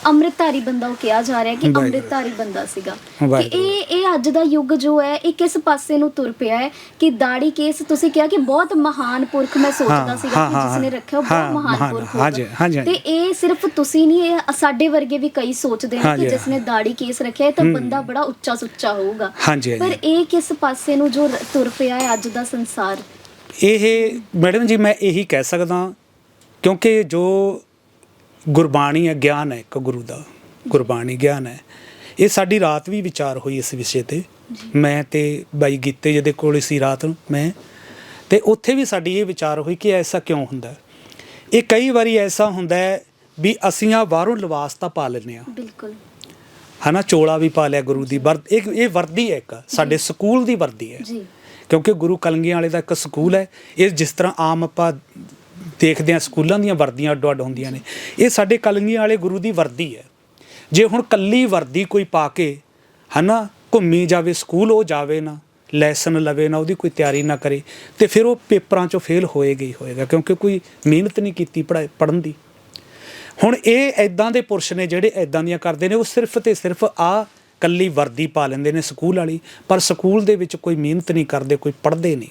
ਅੰਮ੍ਰਿਤਧਾਰੀ ਬੰਦਾ ਉਹ ਕਿਹਾ ਜਾ ਰਿਹਾ ਕਿ। ਅੰਮ੍ਰਿਤਧਾਰੀ ਬੰਦਾ ਸੀਗਾ ਕਿ। ਇਹ ਇਹ ਅੱਜ ਦਾ ਯੁੱਗ ਜੋ ਹੈ ਇਹ ਕਿਸ ਪਾਸੇ ਨੂੰ ਤੁਰ ਪਿਆ ਹੈ ਕਿ ਦਾੜੀ ਕੇਸ ਤੁਸੀਂ ਕਿਹਾ ਕਿ ਬਹੁਤ ਮਹਾਨ ਪੁਰਖ ਮੈਂ ਸੋਚਦਾ ਸੀਗਾ ਕਿ ਜਿਸ ਨੇ ਰੱਖਿਆ ਉਹ ਬਹੁਤ ਮਹਾਨ ਪੁਰਖ ਹਾਂਜੀ, ਹੋਗਾ। ਤੇ ਇਹ ਸਿਰਫ ਤੁਸੀਂ ਨਹੀਂ ਇਹ ਸਾਡੇ ਵਰਗੇ ਵੀ ਕਈ ਸੋਚਦੇ ਨੇ ਕਿ। ਜਿਸ ਨੇ ਦਾੜੀ ਕੇਸ ਰੱਖਿਆ ਤਾਂ ਬੰਦਾ ਬੜਾ ਉੱਚਾ ਸੁੱਚਾ ਹੋਊਗਾ ਪਰ ਇਹ ਕਿਸ ਪਾਸੇ ਨੂੰ ਜੋ ਤੁਰ ਪਿਆ ਹੈ ਅੱਜ ਦਾ ਸੰਸਾਰ ਇਹ ਮੈਡਮ ਜੀ ਮੈਂ ਇਹੀ ਕਹਿ ਸਕਦਾ ਕਿਉਂਕਿ ਜੋ ਗੁਰਬਾਣੀ ਹੈ ਗਿਆਨ ਹੈ ਇੱਕ ਗੁਰੂ ਦਾ। ਗੁਰਬਾਣੀ ਗਿਆਨ ਹੈ। ਇਹ ਸਾਡੀ ਰਾਤ ਵੀ ਵਿਚਾਰ ਹੋਈ ਇਸ ਵਿਸ਼ੇ ਤੇ। ਮੈਂ ਤੇ ਬਾਈ ਗੀਤੇ ਜੀ ਦੇ ਕੋਲ ਸੀ ਰਾਤ ਨੂੰ ਮੈਂ। ਤੇ ਉੱਥੇ ਵੀ ਸਾਡੀ ਇਹ ਵਿਚਾਰ ਹੋਈ ਕਿ ਐਸਾ ਕਿਉਂ ਹੁੰਦਾ? ਇਹ ਕਈ ਵਾਰੀ ਐਸਾ ਹੁੰਦਾ ਹੈ ਵੀ ਅਸੀਂ ਆ ਬਾਹਰੋਂ ਲਿਬਾਸ ਤਾਂ ਪਾ ਲੈਂਦੇ ਆ ਬਿਲਕੁਲ। ਹਨਾ ਚੋਲਾ ਵੀ ਪਾ ਲਿਆ ਗੁਰੂ ਦੀ ਵਰਦ ਇਹ ਇਹ ਵਰਦੀ ਹੈ ਇੱਕ ਸਾਡੇ ਸਕੂਲ ਦੀ ਵਰਦੀ ਹੈ। ਜੀ। ਕਿਉਂਕਿ ਗੁਰੂ ਕਲੰਗੀਆਂ ਵਾਲੇ ਦਾ ਇੱਕ ਸਕੂਲ ਹੈ। ਇਹ ਜਿਸ ਤਰ੍ਹਾਂ ਆਮ ਆਪਾਂ ਦੇਖਦੇ ਹਾਂ, ਸਕੂਲਾਂ ਦੀਆਂ ਵਰਦੀਆਂ ਅੱਡੋ ਅੱਡ ਹੁੰਦੀਆਂ ਨੇ। ਇਹ ਸਾਡੇ ਕਲੰਗੀਆਂ ਵਾਲੇ ਗੁਰੂ ਦੀ ਵਰਦੀ ਹੈ। ਜੇ ਹੁਣ ਕੱਲੀ ਵਰਦੀ ਕੋਈ ਪਾ ਕੇ, ਹਨਾ, ਘੁੰਮੀ ਜਾਵੇ, ਸਕੂਲ ਉਹ ਜਾਵੇ ਨਾ, ਲੈਸਨ ਲਵੇ ਨਾ, ਉਹਦੀ ਕੋਈ ਤਿਆਰੀ ਨਾ ਕਰੇ, ਤੇ ਫਿਰ ਉਹ ਪੇਪਰਾਂ 'ਚੋਂ ਫੇਲ ਹੋਏਗਾ ਹੀ ਹੋਏਗਾ, ਕਿਉਂਕਿ ਕੋਈ ਮਿਹਨਤ ਨਹੀਂ ਕੀਤੀ ਪੜ੍ਹਾਈ, ਪੜ੍ਹਨ ਦੀ। ਹੁਣ ਇਹ ਐਦਾਂ ਦੇ ਪੁਰਸ਼ ਨੇ ਜਿਹੜੇ ਐਦਾਂ ਦੀਆਂ ਕਰਦੇ ਨੇ, ਉਹ ਸਿਰਫ ਤੇ ਸਿਰਫ ਆ ਕੱਲੀ ਵਰਦੀ ਪਾ ਲੈਂਦੇ ਨੇ ਸਕੂਲ ਵਾਲੀ, ਪਰ ਸਕੂਲ ਦੇ ਵਿੱਚ ਕੋਈ ਮਿਹਨਤ ਨਹੀਂ ਕਰਦੇ, ਕੋਈ ਪੜ੍ਹਦੇ ਨਹੀਂ।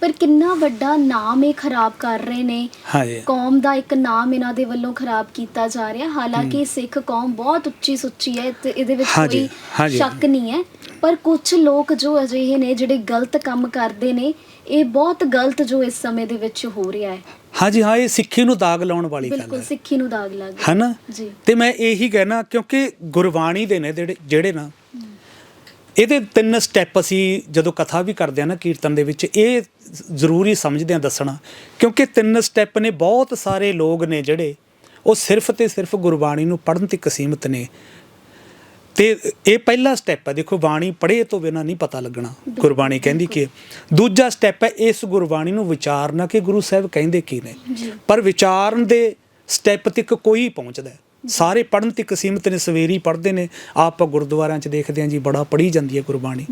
ਪਰ ਕਿੰਨਾ ਵੱਡਾ ਨਾਮ ਇਹ ਖਰਾਬ ਕਰ ਰਹੇ ਨੇ। ਹਾਂਜੀ। ਕੌਮ ਦਾ ਇੱਕ ਨਾਮ ਇਹਨਾਂ ਦੇ ਵੱਲੋਂ ਖਰਾਬ ਕੀਤਾ ਜਾ ਰਿਹਾ। ਹਾਲਾਂਕਿ ਸਿੱਖ ਕੌਮ ਬਹੁਤ ਉੱਚੀ ਸੁੱਚੀ ਹੈ ਤੇ ਇਹਦੇ ਵਿੱਚ ਕੋਈ। ਸ਼ੱਕ ਨਹੀਂ ਹੈ। ਪਰ ਕੁਝ ਲੋਕ ਜੋ ਅਜਿਹੇ ਨੇ ਜਿਹੜੇ ਗਲਤ ਕੰਮ ਕਰਦੇ ਨੇ ਇਹ ਬਹੁਤ ਗਲਤ ਜੋ ਇਸ ਸਮੇਂ ਦੇ ਵਿੱਚ ਹੋ ਰਿਹਾ ਹੈ। ਹਾਂਜੀ ਹਾਂ ਇਹ ਸਿੱਖੀ ਨੂੰ ਦਾਗ ਲਾਉਣ ਵਾਲੀ ਗੱਲ ਬਿਲਕੁਲ ਹੈ ਸਿੱਖੀ ਨੂੰ ਦਾਗ ਲੱਗ ਰਿਹਾ ਹਨਾ? ਜੀ। ਤੇ ਮੈਂ ਇਹੀ ਕਹਿਣਾ ਕਿਉਂਕਿ ਗੁਰਬਾਣੀ ਦੇ ਨੇ ਜਿਹੜੇ ਜਿਹੜੇ ਨਾ ਇਹਦੇ ਤਿੰਨ ਸਟੈਪ ਅਸੀਂ ਜਦੋਂ ਕਥਾ ਵੀ ਕਰਦੇ ਆ ਨਾ ਕੀਰਤਨ ਦੇ ਵਿੱਚ ਇਹ ਜ਼ਰੂਰੀ ਸਮਝਦੇ ਆ ਦੱਸਣਾ ਕਿਉਂਕਿ ਤਿੰਨ ਸਟੈਪ ਨੇ ਬਹੁਤ ਸਾਰੇ ਲੋਕ ਨੇ ਜਿਹੜੇ ਉਹ ਸਿਰਫ ਤੇ ਸਿਰਫ ਗੁਰਬਾਣੀ ਨੂੰ ਪੜ੍ਹਨ ਤੱਕ ਸੀਮਤ ਨੇ। ਤੇ ਇਹ ਪਹਿਲਾ ਸਟੈਪ ਹੈ ਦੇਖੋ ਬਾਣੀ ਪੜ੍ਹੇ ਤੋਂ ਬਿਨਾ ਨਹੀਂ ਪਤਾ ਲੱਗਣਾ ਗੁਰਬਾਣੀ ਕਹਿੰਦੀ ਕਿ ਦੂਜਾ ਸਟੈਪ ਹੈ ਇਸ ਗੁਰਬਾਣੀ ਨੂੰ ਵਿਚਾਰਨਾ ਕਿ ਗੁਰੂ ਸਾਹਿਬ ਕਹਿੰਦੇ ਕੀ ਨੇ। ਪਰ ਵਿਚਾਰਨ ਦੇ ਸਟੈਪ ਤੱਕ ਕੋਈ ਪਹੁੰਚਦਾ। ਸਾਰੇ ਪੜਨ ਤੱਕ ਸੀਮਤ ਨੇ ਸਵੇਰੀ ਪੜ੍ਹਦੇ ਨੇ ਆਪਾਂ ਗੁਰਦੁਆਰਿਆਂ 'ਚ ਦੇਖਦੇ ਹਾਂ ਜੀ ਬੜਾ ਪੜ੍ਹੀ ਜਾਂਦੀ ਹੈ ਗੁਰਬਾਣੀ।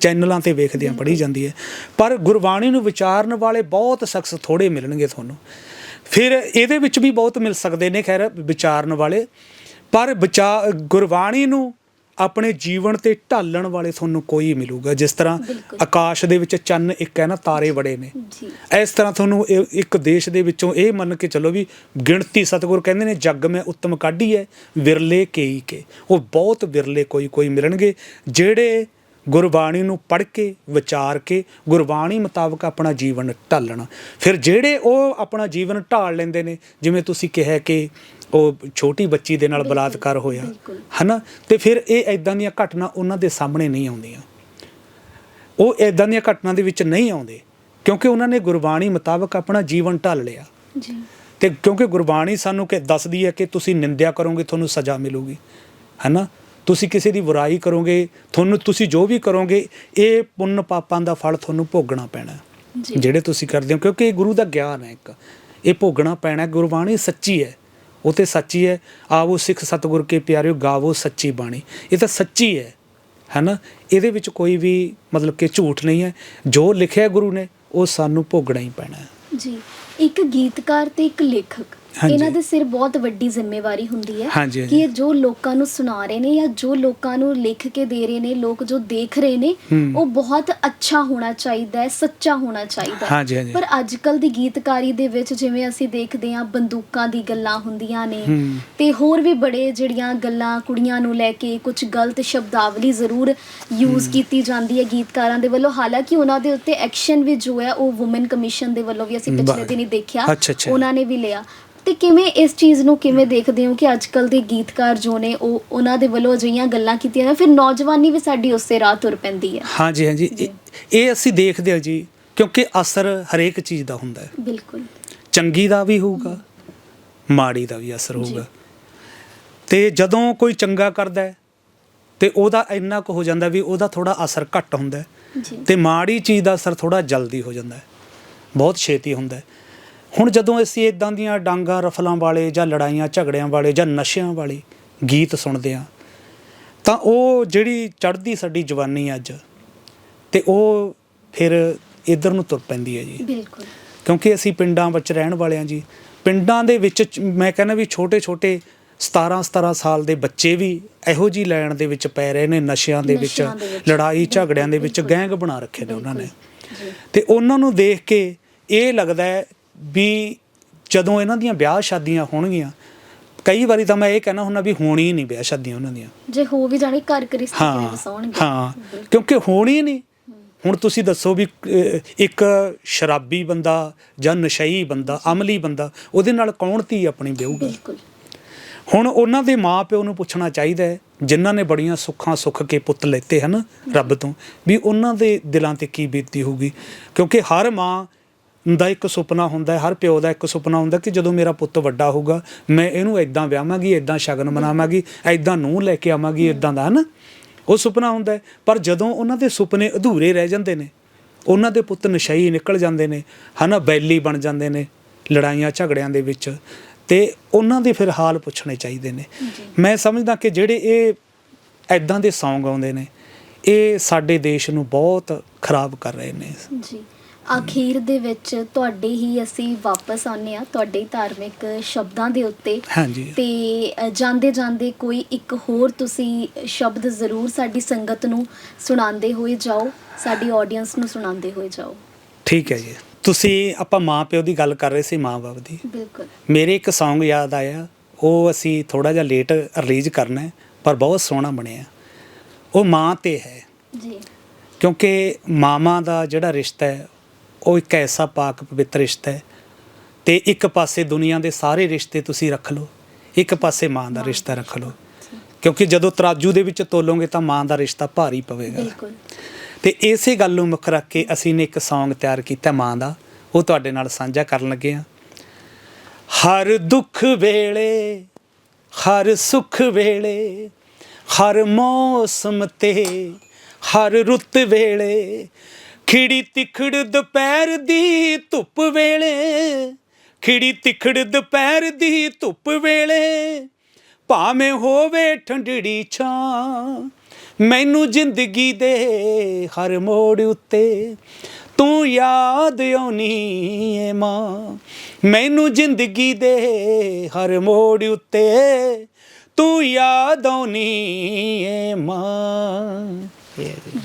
ਚੈਨਲਾਂ ਤੇ ਵੇਖਦੇ ਹਾਂ ਪੜ੍ਹੀ ਜਾਂਦੀ ਹੈ। ਪਰ ਗੁਰਬਾਣੀ ਨੂੰ ਵਿਚਾਰਨ ਵਾਲੇ ਬਹੁਤ ਸ਼ਖਸ ਥੋੜੇ ਮਿਲਣਗੇ ਤੁਹਾਨੂੰ। ਫਿਰ ਇਹਦੇ ਵਿੱਚ ਵੀ ਬਹੁਤ ਮਿਲ ਸਕਦੇ ਨੇ ਖੈਰ ਵਿਚਾਰਨ ਵਾਲੇ। ਪਰ ਵਿਚਾਰ ਗੁਰਬਾਣੀ ਨੂੰ ਆਪਣੇ ਜੀਵਨ ਤੇ ਢਾਲਣ ਵਾਲੇ ਤੁਹਾਨੂੰ ਕੋਈ ਮਿਲੂਗਾ। ਜਿਸ ਤਰ੍ਹਾਂ। ਆਕਾਸ਼ ਦੇ ਵਿੱਚ ਚੰਨ ਇੱਕ ਹੈ ਨਾ ਤਾਰੇ ਬੜੇ ਨੇ। ਜੀ। ਇਸ ਤਰ੍ਹਾਂ ਤੁਹਾਨੂੰ ਇੱਕ ਦੇਸ਼ ਦੇ ਵਿੱਚੋਂ ਇਹ ਮੰਨ ਕੇ ਚੱਲੋ ਵੀ ਗਿਣਤੀ ਸਤਿਗੁਰ ਕਹਿੰਦੇ ਨੇ ਜੱਗ ਮੈਂ ਉੱਤਮ ਕਾਢੀ ਹੈ ਵਿਰਲੇ ਕੇਈ ਕੇ। ਉਹ ਬਹੁਤ ਵਿਰਲੇ ਕੋਈ ਕੋਈ ਮਿਲਣਗੇ ਜਿਹੜੇ ਗੁਰਬਾਣੀ ਨੂੰ ਪੜ੍ਹ ਕੇ ਵਿਚਾਰ ਕੇ ਗੁਰਬਾਣੀ ਮੁਤਾਬਕ ਆਪਣਾ ਜੀਵਨ ਢਾਲਣਾ। ਫਿਰ ਜਿਹੜੇ ਉਹ ਆਪਣਾ ਜੀਵਨ ਢਾਲ ਲੈਂਦੇ ਨੇ ਜਿਵੇਂ ਤੁਸੀਂ ਕਿਹਾ ਕਿ ਉਹ ਛੋਟੀ ਬੱਚੀ ਦੇ ਨਾਲ ਬਲਾਤਕਾਰ ਹੋਇਆ। ਹਨਾ? ਤੇ ਫਿਰ ਇਹ ਐਦਾਂ ਦੀਆਂ ਘਟਨਾ ਉਹਨਾਂ ਦੇ ਸਾਹਮਣੇ ਨਹੀਂ ਆਉਂਦੀਆਂ। ਉਹ ਐਦਾਂ ਦੀਆਂ ਘਟਨਾ ਦੇ ਵਿੱਚ ਨਹੀਂ ਆਉਂਦੇ ਕਿਉਂਕਿ ਉਹਨਾਂ ਨੇ ਗੁਰਬਾਣੀ ਮੁਤਾਬਕ ਆਪਣਾ ਜੀਵਨ ਢਾਲ ਲਿਆ। ਜੀ। ਤੇ ਕਿਉਂਕਿ ਗੁਰਬਾਣੀ ਸਾਨੂੰ ਕਿ ਦੱਸਦੀ ਹੈ ਕਿ ਤੁਸੀਂ ਨਿੰਦਿਆ ਕਰੋਗੇ ਤੁਹਾਨੂੰ ਸਜ਼ਾ ਮਿਲੂਗੀ ਹੈਨਾ? ਤੁਸੀਂ ਕਿਸੇ ਦੀ ਬੁਰਾਈ ਕਰੋਗੇ ਤੁਹਾਨੂੰ ਤੁਸੀਂ ਜੋ ਵੀ ਕਰੋਗੇ ਇਹ ਪੁੰਨ ਪਾਪਾਂ ਦਾ ਫਲ ਤੁਹਾਨੂੰ ਭੋਗਣਾ ਪੈਣਾ। ਜਿਹੜੇ ਤੁਸੀਂ ਕਰਦੇ ਹੋ ਕਿਉਂਕਿ ਇਹ ਗੁਰੂ ਦਾ ਗਿਆਨ ਹੈ ਇੱਕ। ਇਹ ਭੋਗਣਾ ਪੈਣਾ। ਗੁਰਬਾਣੀ ਸੱਚੀ ਹੈ। ਉਹ ਤੇ ਸੱਚੀ ਹੈ। ਆਵੋ ਸਿੱਖ ਸਤਿਗੁਰ ਕੇ ਪਿਆਰਿਓ ਗਾਵੋ ਸੱਚੀ ਬਾਣੀ। ਇਹ ਤਾਂ ਸੱਚੀ ਹੈ ਹੈਨਾ? ਇਹਦੇ ਵਿੱਚ ਕੋਈ ਵੀ ਮਤਲਬ ਕਿ ਝੂਠ ਨਹੀਂ ਹੈ। ਜੋ ਲਿਖਿਆ ਗੁਰੂ ਨੇ ਉਹ ਸਾਨੂੰ ਭੋਗਣਾ ਹੀ ਪੈਣਾ ਹੈ। ਜੀ। ਇੱਕ ਗੀਤਕਾਰ ਤੇ ਇੱਕ ਲੇਖਕ। ਇਹਨਾਂ ਦੇ ਸਿਰ ਬਹੁਤ ਵੱਡੀ ਜ਼ਿੰਮੇਵਾਰੀ ਹੁੰਦੀ ਹੈ ਕਿ ਇਹ ਜੋ ਲੋਕਾਂ ਨੂੰ ਸੁਣਾ ਰਹੇ ਨੇ ਜਾਂ ਜੋ ਲੋਕਾਂ ਨੂੰ ਲਿਖ ਕੇ ਦੇ ਰਹੇ ਨੇ ਲੋਕ ਜੋ ਦੇਖ ਰਹੇ ਨੇ। ਉਹ ਬਹੁਤ ਅੱਛਾ ਹੋਣਾ ਚਾਹੀਦਾ ਹੈ ਸੱਚਾ ਹੋਣਾ ਚਾਹੀਦਾ ਹੈ। ਪਰ ਅੱਜ ਕੱਲ ਦੀ ਗੀਤਕਾਰੀ ਦੇ ਵਿੱਚ ਜਿਵੇਂ ਅਸੀਂ ਦੇਖਦੇ ਹਾਂ ਬੰਦੂਕਾਂ ਦੀ ਗੱਲਾਂ ਹੁੰਦੀਆਂ ਨੇ। ਤੇ ਹੋਰ ਵੀ ਬੜੇ ਜਿਹੜੀਆਂ ਗੱਲਾਂ ਕੁੜੀਆਂ ਨੂੰ ਲੈ ਕੇ ਕੁਝ ਗਲਤ ਸ਼ਬਦਾਵਲੀ ਜ਼ਰੂਰ ਯੂਜ਼ ਕੀਤੀ ਜਾਂਦੀ ਹੈ ਗੀਤਕਾਰਾਂ ਦੇ ਵੱਲੋਂ ਹਾਲਾਂਕਿ ਉਹਨਾਂ ਦੇ ਉੱਤੇ ਐਕਸ਼ਨ ਵੀ ਜੋ ਹੈ ਉਹ ਔਮਨ ਕਮਿਸ਼ਨ ਦੇ ਵੱਲੋਂ ਵੀ ਅਸੀਂ ਪਿਛਲੇ। ਦਿਨੀ ਦੇਖਿਆ। ਉਹਨਾਂ ਨੇ ਵੀ ਲਿਆ ਤੇ ਕਿਵੇਂ ਇਸ ਚੀਜ਼ ਨੂੰ ਕਿਵੇਂ ਦੇਖਦੇ ਹੋ ਕਿ ਅੱਜ ਕੱਲ ਦੇ ਗੀਤਕਾਰ ਜੋ ਨੇ ਉਹ ਉਹਨਾਂ ਦੇ ਵੱਲੋਂ ਅਜਿਹੀਆਂ ਗੱਲਾਂ ਕੀਤੀਆਂ ਨੇ ਫਿਰ ਨੌਜਵਾਨੀ ਵੀ ਸਾਡੀ ਉਸੇ ਰਾਹ ਤੁਰ ਪੈਂਦੀ ਹੈ? ਹਾਂਜੀ ਹਾਂਜੀ। ਜੀ। ਇਹ- ਅਸੀਂ ਦੇਖਦੇ ਹਾਂ ਜੀ ਕਿਉਂਕਿ ਅਸਰ ਹਰੇਕ ਚੀਜ਼ ਦਾ ਹੁੰਦਾ ਹੈ। ਬਿਲਕੁਲ। ਚੰਗੀ ਦਾ ਵੀ ਹੋਊਗਾ ਮਾੜੀ ਦਾ ਵੀ ਅਸਰ ਜੀ। ਹੋਊਗਾ। ਤੇ ਜਦੋਂ ਕੋਈ ਚੰਗਾ ਕਰਦਾ ਹੈ ਤੇ ਉਹਦਾ ਇੰਨਾ ਕੁ ਹੋ ਜਾਂਦਾ ਵੀ ਉਹਦਾ ਥੋੜਾ ਅਸਰ ਘੱਟ ਹੁੰਦਾ ਹੈ ਜੀ। ਤੇ ਮਾੜੀ ਚੀਜ਼ ਦਾ ਅਸਰ ਥੋੜਾ ਜਲਦੀ ਹੋ ਜਾਂਦਾ ਹੈ। ਬਹੁਤ ਛੇਤੀ ਹੁੰਦਾ ਹੈ। ਹੁਣ ਜਦੋਂ ਅਸੀਂ ਇਦਾਂ ਦੀਆਂ ਡਾਂਗਾ ਰਫਲਾਂ ਵਾਲੇ ਜਾਂ ਲੜਾਈਆਂ ਝਗੜਿਆਂ ਵਾਲੇ ਜਾਂ ਨਸ਼ਿਆਂ ਵਾਲੇ ਗੀਤ ਸੁਣਦੇ ਆ ਤਾਂ ਉਹ ਜਿਹੜੀ ਚੜ੍ਹਦੀ ਸਾਡੀ ਜਵਾਨੀ ਅੱਜ ਤੇ ਉਹ ਫਿਰ ਇਧਰ ਨੂੰ ਤੁਰ ਪੈਂਦੀ ਹੈ ਜੀ। ਬਿਲਕੁਲ। ਕਿਉਂਕਿ ਅਸੀਂ ਪਿੰਡਾਂ ਵਿੱਚ ਰਹਿਣ ਵਾਲੇ ਹਾਂ ਜੀ। ਪਿੰਡਾਂ ਦੇ ਵਿੱਚ ਮੈਂ ਕਹਿੰਦਾ ਵੀ ਛੋਟੇ ਛੋਟੇ 17 17 ਸਾਲ ਦੇ ਬੱਚੇ ਵੀ ਇਹੋ ਜੀ ਲਾਈਨ ਦੇ ਵਿੱਚ ਪੈ ਰਹੇ ਨੇ ਨਸ਼ਿਆਂ ਦੇ ਵਿੱਚ। ਲੜਾਈ ਝਗੜਿਆਂ ਦੇ ਵਿੱਚ। ਗੈਂਗ ਬਣਾ ਰੱਖੇ ਨੇ ਉਹਨਾਂ ਨੇ। ਤੇ ਉਹਨਾਂ ਨੂੰ ਦੇਖ ਕੇ ਇਹ ਲੱਗਦਾ ਹੈ ਵੀ ਜਦੋਂ ਇਹਨਾਂ ਦੀਆਂ ਵਿਆਹ ਸ਼ਾਦੀਆਂ ਹੋਣਗੀਆਂ ਕਈ ਵਾਰੀ ਤਾਂ ਮੈਂ ਇਹ ਕਹਿਣਾ ਹੁੰਦਾ ਵੀ ਹੋਣੀ ਨਹੀਂ ਵਿਆਹ ਸ਼ਾਦੀਆਂ ਉਹਨਾਂ ਦੀਆਂ। ਜੇ ਹੋ ਵੀ ਜਾਣੀ ਘਰ ਕ੍ਰਿਸਤੀ ਹਾਂ ਵਸਾਉਣਗੇ ਹਾਂ। ਕਿਉਂਕਿ ਹੋਣੀ ਨਹੀਂ। ਹੁਣ ਤੁਸੀਂ ਦੱਸੋ ਵੀ ਇੱਕ ਸ਼ਰਾਬੀ ਬੰਦਾ ਜਾਂ ਨਸ਼ਈ ਬੰਦਾ ਅਮਲੀ ਬੰਦਾ ਉਹਦੇ ਨਾਲ ਕੌਣ ਧੀ ਆਪਣੀ ਵਿਆਹੂਗਾ ਬਿਲਕੁਲ। ਹੁਣ ਉਹਨਾਂ ਦੇ ਮਾਪਿਓ ਨੂੰ ਪੁੱਛਣਾ ਚਾਹੀਦਾ ਹੈ ਜਿਨ੍ਹਾਂ ਨੇ ਬੜੀਆਂ ਸੁੱਖਾਂ ਸੁੱਖ ਕੇ ਪੁੱਤ ਲੈਤੇ ਹਨ ਰੱਬ ਤੋਂ ਵੀ ਉਹਨਾਂ ਦੇ ਦਿਲਾਂ ਤੇ ਕੀ ਬੀਤੀ ਹੋਊਗੀ? ਕਿਉਂਕਿ ਹਰ ਮਾਂ ਦਾ ਇੱਕ ਸੁਪਨਾ ਹੁੰਦਾ ਹੈ ਹਰ ਪਿਓ ਦਾ ਇੱਕ ਸੁਪਨਾ ਹੁੰਦਾ ਕਿ ਜਦੋਂ ਮੇਰਾ ਪੁੱਤ ਵੱਡਾ ਹੋਊਗਾ ਮੈਂ ਇਹਨੂੰ ਇਦਾਂ ਵਿਆਹਾਂਗੀ ਇਦਾਂ ਸ਼ਗਨ ਮਨਾਵਾਂਗੀ ਇਦਾਂ ਨੂੰ ਲੈ ਕੇ ਆਵਾਂਗੀ ਇਦਾਂ ਦਾ ਹਨਾ? ਉਹ ਸੁਪਨਾ ਹੁੰਦਾ ਪਰ ਜਦੋਂ ਉਹਨਾਂ ਦੇ ਸੁਪਨੇ ਅਧੂਰੇ ਰਹਿ ਜਾਂਦੇ ਨੇ ਉਹਨਾਂ ਦੇ ਪੁੱਤ ਨਸ਼ਈ ਨਿਕਲ ਜਾਂਦੇ ਨੇ ਹਨਾ? ਬੈਲੀ ਬਣ ਜਾਂਦੇ ਨੇ ਲੜਾਈਆਂ ਝਗੜਿਆਂ ਦੇ ਵਿੱਚ ਤੇ ਉਹਨਾਂ ਦੇ ਫਿਰ ਹਾਲ ਪੁੱਛਣੇ ਚਾਹੀਦੇ ਨੇ। ਮੈਂ ਸਮਝਦਾ ਕਿ ਜਿਹੜੇ ਇਹ ਐਦਾਂ ਦੇ Song ਆਉਂਦੇ ਨੇ ਇਹ ਸਾਡੇ ਦੇਸ਼ ਨੂੰ ਬਹੁਤ ਖਰਾਬ ਕਰ ਰਹੇ ਨੇ। ਜੀ। ਅਖੀਰ ਦੇ ਵਿੱਚ ਤੁਹਾਡੇ ਹੀ ਅਸੀਂ ਵਾਪਸ ਆਉਂਦੇ ਆ ਤੁਹਾਡੇ ਹੀ ਧਾਰਮਿਕ ਸ਼ਬਦਾਂ ਦੇ ਉੱਤੇ। ਹਾਂਜੀ। ਤੇ ਜਾਂਦੇ ਜਾਂਦੇ ਕੋਈ ਇੱਕ ਹੋਰ ਤੁਸੀਂ ਸ਼ਬਦ ਜ਼ਰੂਰ ਸਾਡੀ ਸੰਗਤ ਨੂੰ ਸੁਣਾਉਂਦੇ ਹੋਏ ਜਾਓ ਸਾਡੀ ਆਡੀਅנס ਨੂੰ ਸੁਣਾਉਂਦੇ ਹੋਏ ਜਾਓ। ਠੀਕ ਹੈ ਜੀ। ਤੁਸੀਂ ਆਪਾਂ ਮਾਂ ਪਿਓ ਦੀ ਗੱਲ ਕਰ ਰਹੇ ਸੀ ਮਾਂ ਬਾਪ ਦੀ। ਬਿਲਕੁਲ। ਮੇਰੇ ਇੱਕ Song ਯਾਦ ਆਇਆ ਉਹ ਅਸੀਂ ਥੋੜਾ ਜਿਹਾ ਲੇਟ ਰਿਲੀਜ਼ ਕਰਨਾ ਹੈ ਪਰ ਬਹੁਤ ਸੋਹਣਾ ਬਣਿਆ। ਉਹ ਮਾਂ ਤੇ ਹੈ। ਜੀ। ਕਿਉਂਕਿ ਮਾਮਾ ਦਾ ਜਿਹੜਾ ਰਿਸ਼ਤਾ ਹੈ ਉਹ ਇੱਕ ਐਸਾ ਪਾਕ ਪਵਿੱਤਰ ਰਿਸ਼ਤਾ ਹੈ ਤੇ ਇੱਕ ਪਾਸੇ ਦੁਨੀਆ ਦੇ ਸਾਰੇ ਰਿਸ਼ਤੇ ਤੁਸੀਂ ਰੱਖ ਲਓ ਇੱਕ ਪਾਸੇ ਮਾਂ ਦਾ ਰਿਸ਼ਤਾ ਰੱਖ ਲਓ। ਕਿਉਂਕਿ ਜਦੋਂ ਤਰਾਜੂ ਦੇ ਵਿੱਚ ਤੋਲੋਗੇ ਤਾਂ ਮਾਂ ਦਾ ਰਿਸ਼ਤਾ ਭਾਰੀ ਪਵੇਗਾ। ਤੇ ਇਸੇ ਗੱਲ ਨੂੰ ਮੁੱਖ ਰੱਖ ਕੇ ਅਸੀਂ ਨੇ ਇੱਕ Song ਤਿਆਰ ਕੀਤਾ ਮਾਂ ਦਾ ਉਹ ਤੁਹਾਡੇ ਨਾਲ ਸਾਂਝਾ ਕਰਨ ਲੱਗੇ ਹਾਂ। ਹਰ ਦੁੱਖ ਵੇਲੇ ਹਰ ਸੁੱਖ ਵੇਲੇ ਹਰ ਮੌਸਮ ਤੇ ਹਰ ਰੁੱਤ ਵੇਲੇ ਖਿੜੀ ਤਿਖੜ ਦੁਪਹਿਰ ਦੀ ਧੁੱਪ ਵੇਲੇ, ਖਿੜੀ ਤਿਖੜ ਦੁਪਹਿਰ ਦੀ ਧੁੱਪ ਵੇਲੇ, ਭਾਵੇਂ ਹੋਵੇ ਠੰਡੜੀ ਛਾਂ, ਮੈਨੂੰ ਜ਼ਿੰਦਗੀ ਦੇ ਹਰ ਮੋੜ ਉੱਤੇ ਤੂੰ ਯਾਦ ਆਉਣੀ ਏ ਮਾਂ। ਮੈਨੂੰ ਜ਼ਿੰਦਗੀ ਦੇ ਹਰ ਮੋੜ ਉੱਤੇ ਤੂੰ ਯਾਦ ਆਉਣੀ ਏ ਮਾਂ।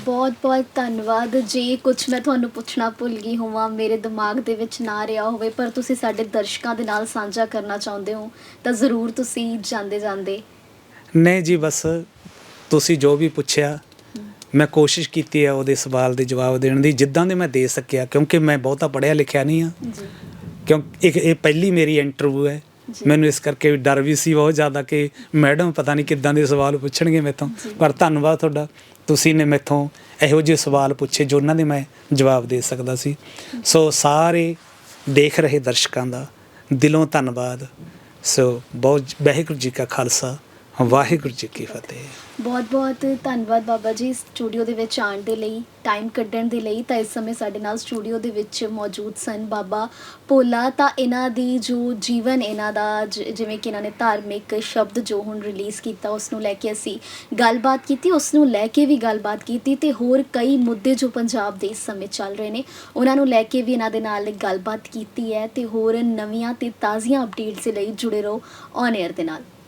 ਬਹੁਤ ਬਹੁਤ ਧੰਨਵਾਦ। ਜੇ ਕੁਝ ਮੈਂ ਤੁਹਾਨੂੰ ਪੁੱਛਣਾ ਭੁੱਲ ਗਈ ਹੋਵਾਂ ਮੇਰੇ ਦਿਮਾਗ ਦੇ ਵਿੱਚ ਨਾ ਰਿਹਾ ਹੋਵੇ ਪਰ ਤੁਸੀਂ ਸਾਡੇ ਦਰਸ਼ਕਾਂ ਦੇ ਨਾਲ ਸਾਂਝਾ ਕਰਨਾ ਚਾਹੁੰਦੇ ਹੋ ਤਾਂ ਜ਼ਰੂਰ ਤੁਸੀਂ ਜਾਂਦੇ ਜਾਂਦੇ। ਨਹੀਂ ਜੀ ਬਸ ਤੁਸੀਂ ਜੋ ਵੀ ਪੁੱਛਿਆ ਮੈਂ ਕੋਸ਼ਿਸ਼ ਕੀਤੀ ਹੈ ਉਹਦੇ ਸਵਾਲ ਦੇ ਜਵਾਬ ਦੇਣ ਦੀ ਜਿੱਦਾਂ ਦੇ ਮੈਂ ਦੇ ਸਕਿਆ ਕਿਉਂਕਿ ਮੈਂ ਬਹੁਤਾ ਪੜ੍ਹਿਆ ਲਿਖਿਆ ਨਹੀਂ ਆ। ਜੀ। ਕਿਉਂ ਇੱਕ ਇਹ ਪਹਿਲੀ ਮੇਰੀ ਇੰਟਰਵਿਊ ਹੈ। ਮੈਨੂੰ ਇਸ ਕਰਕੇ ਡਰ ਵੀ ਸੀ ਬਹੁਤ ਜ਼ਿਆਦਾ ਕਿ ਮੈਡਮ ਪਤਾ ਨਹੀਂ ਕਿੱਦਾਂ ਦੇ ਸਵਾਲ ਪੁੱਛਣਗੇ ਮੇਥੋਂ ਜੀ। ਪਰ ਧੰਨਵਾਦ ਤੁਹਾਡਾ। ਤੁਸੀਂ ਨੇ ਮੇਥੋਂ ਇਹੋ ਜਿਹੇ ਸਵਾਲ ਪੁੱਛੇ ਜੋ ਉਹਨਾਂ ਦੇ ਮੈਂ ਜਵਾਬ ਦੇ ਸਕਦਾ ਸੀ। ਸੋ ਸਾਰੇ ਦੇਖ ਰਹੇ ਦਰਸ਼ਕਾਂ ਦਾ ਦਿਲੋਂ ਧੰਨਵਾਦ। ਸੋ ਬਹੁਤ ਵਾਹਿਗੁਰੂ ਜੀ ਕਾ ਖਾਲਸਾ, ਵਾਹਿਗੁਰੂ ਜੀ ਕੀ ਫਤਿਹ। ਬਹੁਤ ਬਹੁਤ ਧੰਨਵਾਦ ਬਾਬਾ ਜੀ ਸਟੂਡੀਓ ਦੇ ਵਿੱਚ ਆਉਣ ਦੇ ਲਈ ਟਾਈਮ ਕੱਢਣ ਦੇ ਲਈ। ਤਾਂ ਇਸ ਸਮੇਂ ਸਾਡੇ ਨਾਲ ਸਟੂਡੀਓ ਦੇ ਵਿੱਚ ਮੌਜੂਦ ਸਨ ਬਾਬਾ ਭੋਲਾ। ਤਾਂ ਇਹਨਾਂ ਦੀ ਜੋ ਜੀਵਨ, ਇਹਨਾਂ ਦਾ ਜ- ਜਿਵੇਂ ਕਿ ਇਹਨਾਂ ਨੇ ਧਾਰਮਿਕ ਸ਼ਬਦ ਜੋ ਹੁਣ ਰਿਲੀਜ਼ ਕੀਤਾ ਉਸ ਨੂੰ ਲੈ ਕੇ ਅਸੀਂ ਗੱਲਬਾਤ ਕੀਤੀ ਉਸ ਨੂੰ ਲੈ ਕੇ ਵੀ ਗੱਲਬਾਤ ਕੀਤੀ ਤੇ ਹੋਰ ਕਈ ਮੁੱਦੇ ਜੋ ਪੰਜਾਬ ਦੇ ਇਸ ਸਮੇਂ ਚੱਲ ਰਹੇ ਨੇ, ਉਹਨਾਂ ਨੂੰ ਲੈ ਕੇ ਵੀ ਇਹਨਾਂ ਦੇ ਨਾਲ ਗੱਲਬਾਤ ਕੀਤੀ ਹੈ ਤੇ ਹੋਰ ਨਵੀਆਂ ਤੇ ਤਾਜ਼ੀਆਂ ਅਪਡੇਟਸ ਦੇ ਲਈ ਜੁੜੇ ਰਹੋ ਔਨ 에ਅਰ ਦੇ ਨਾਲ।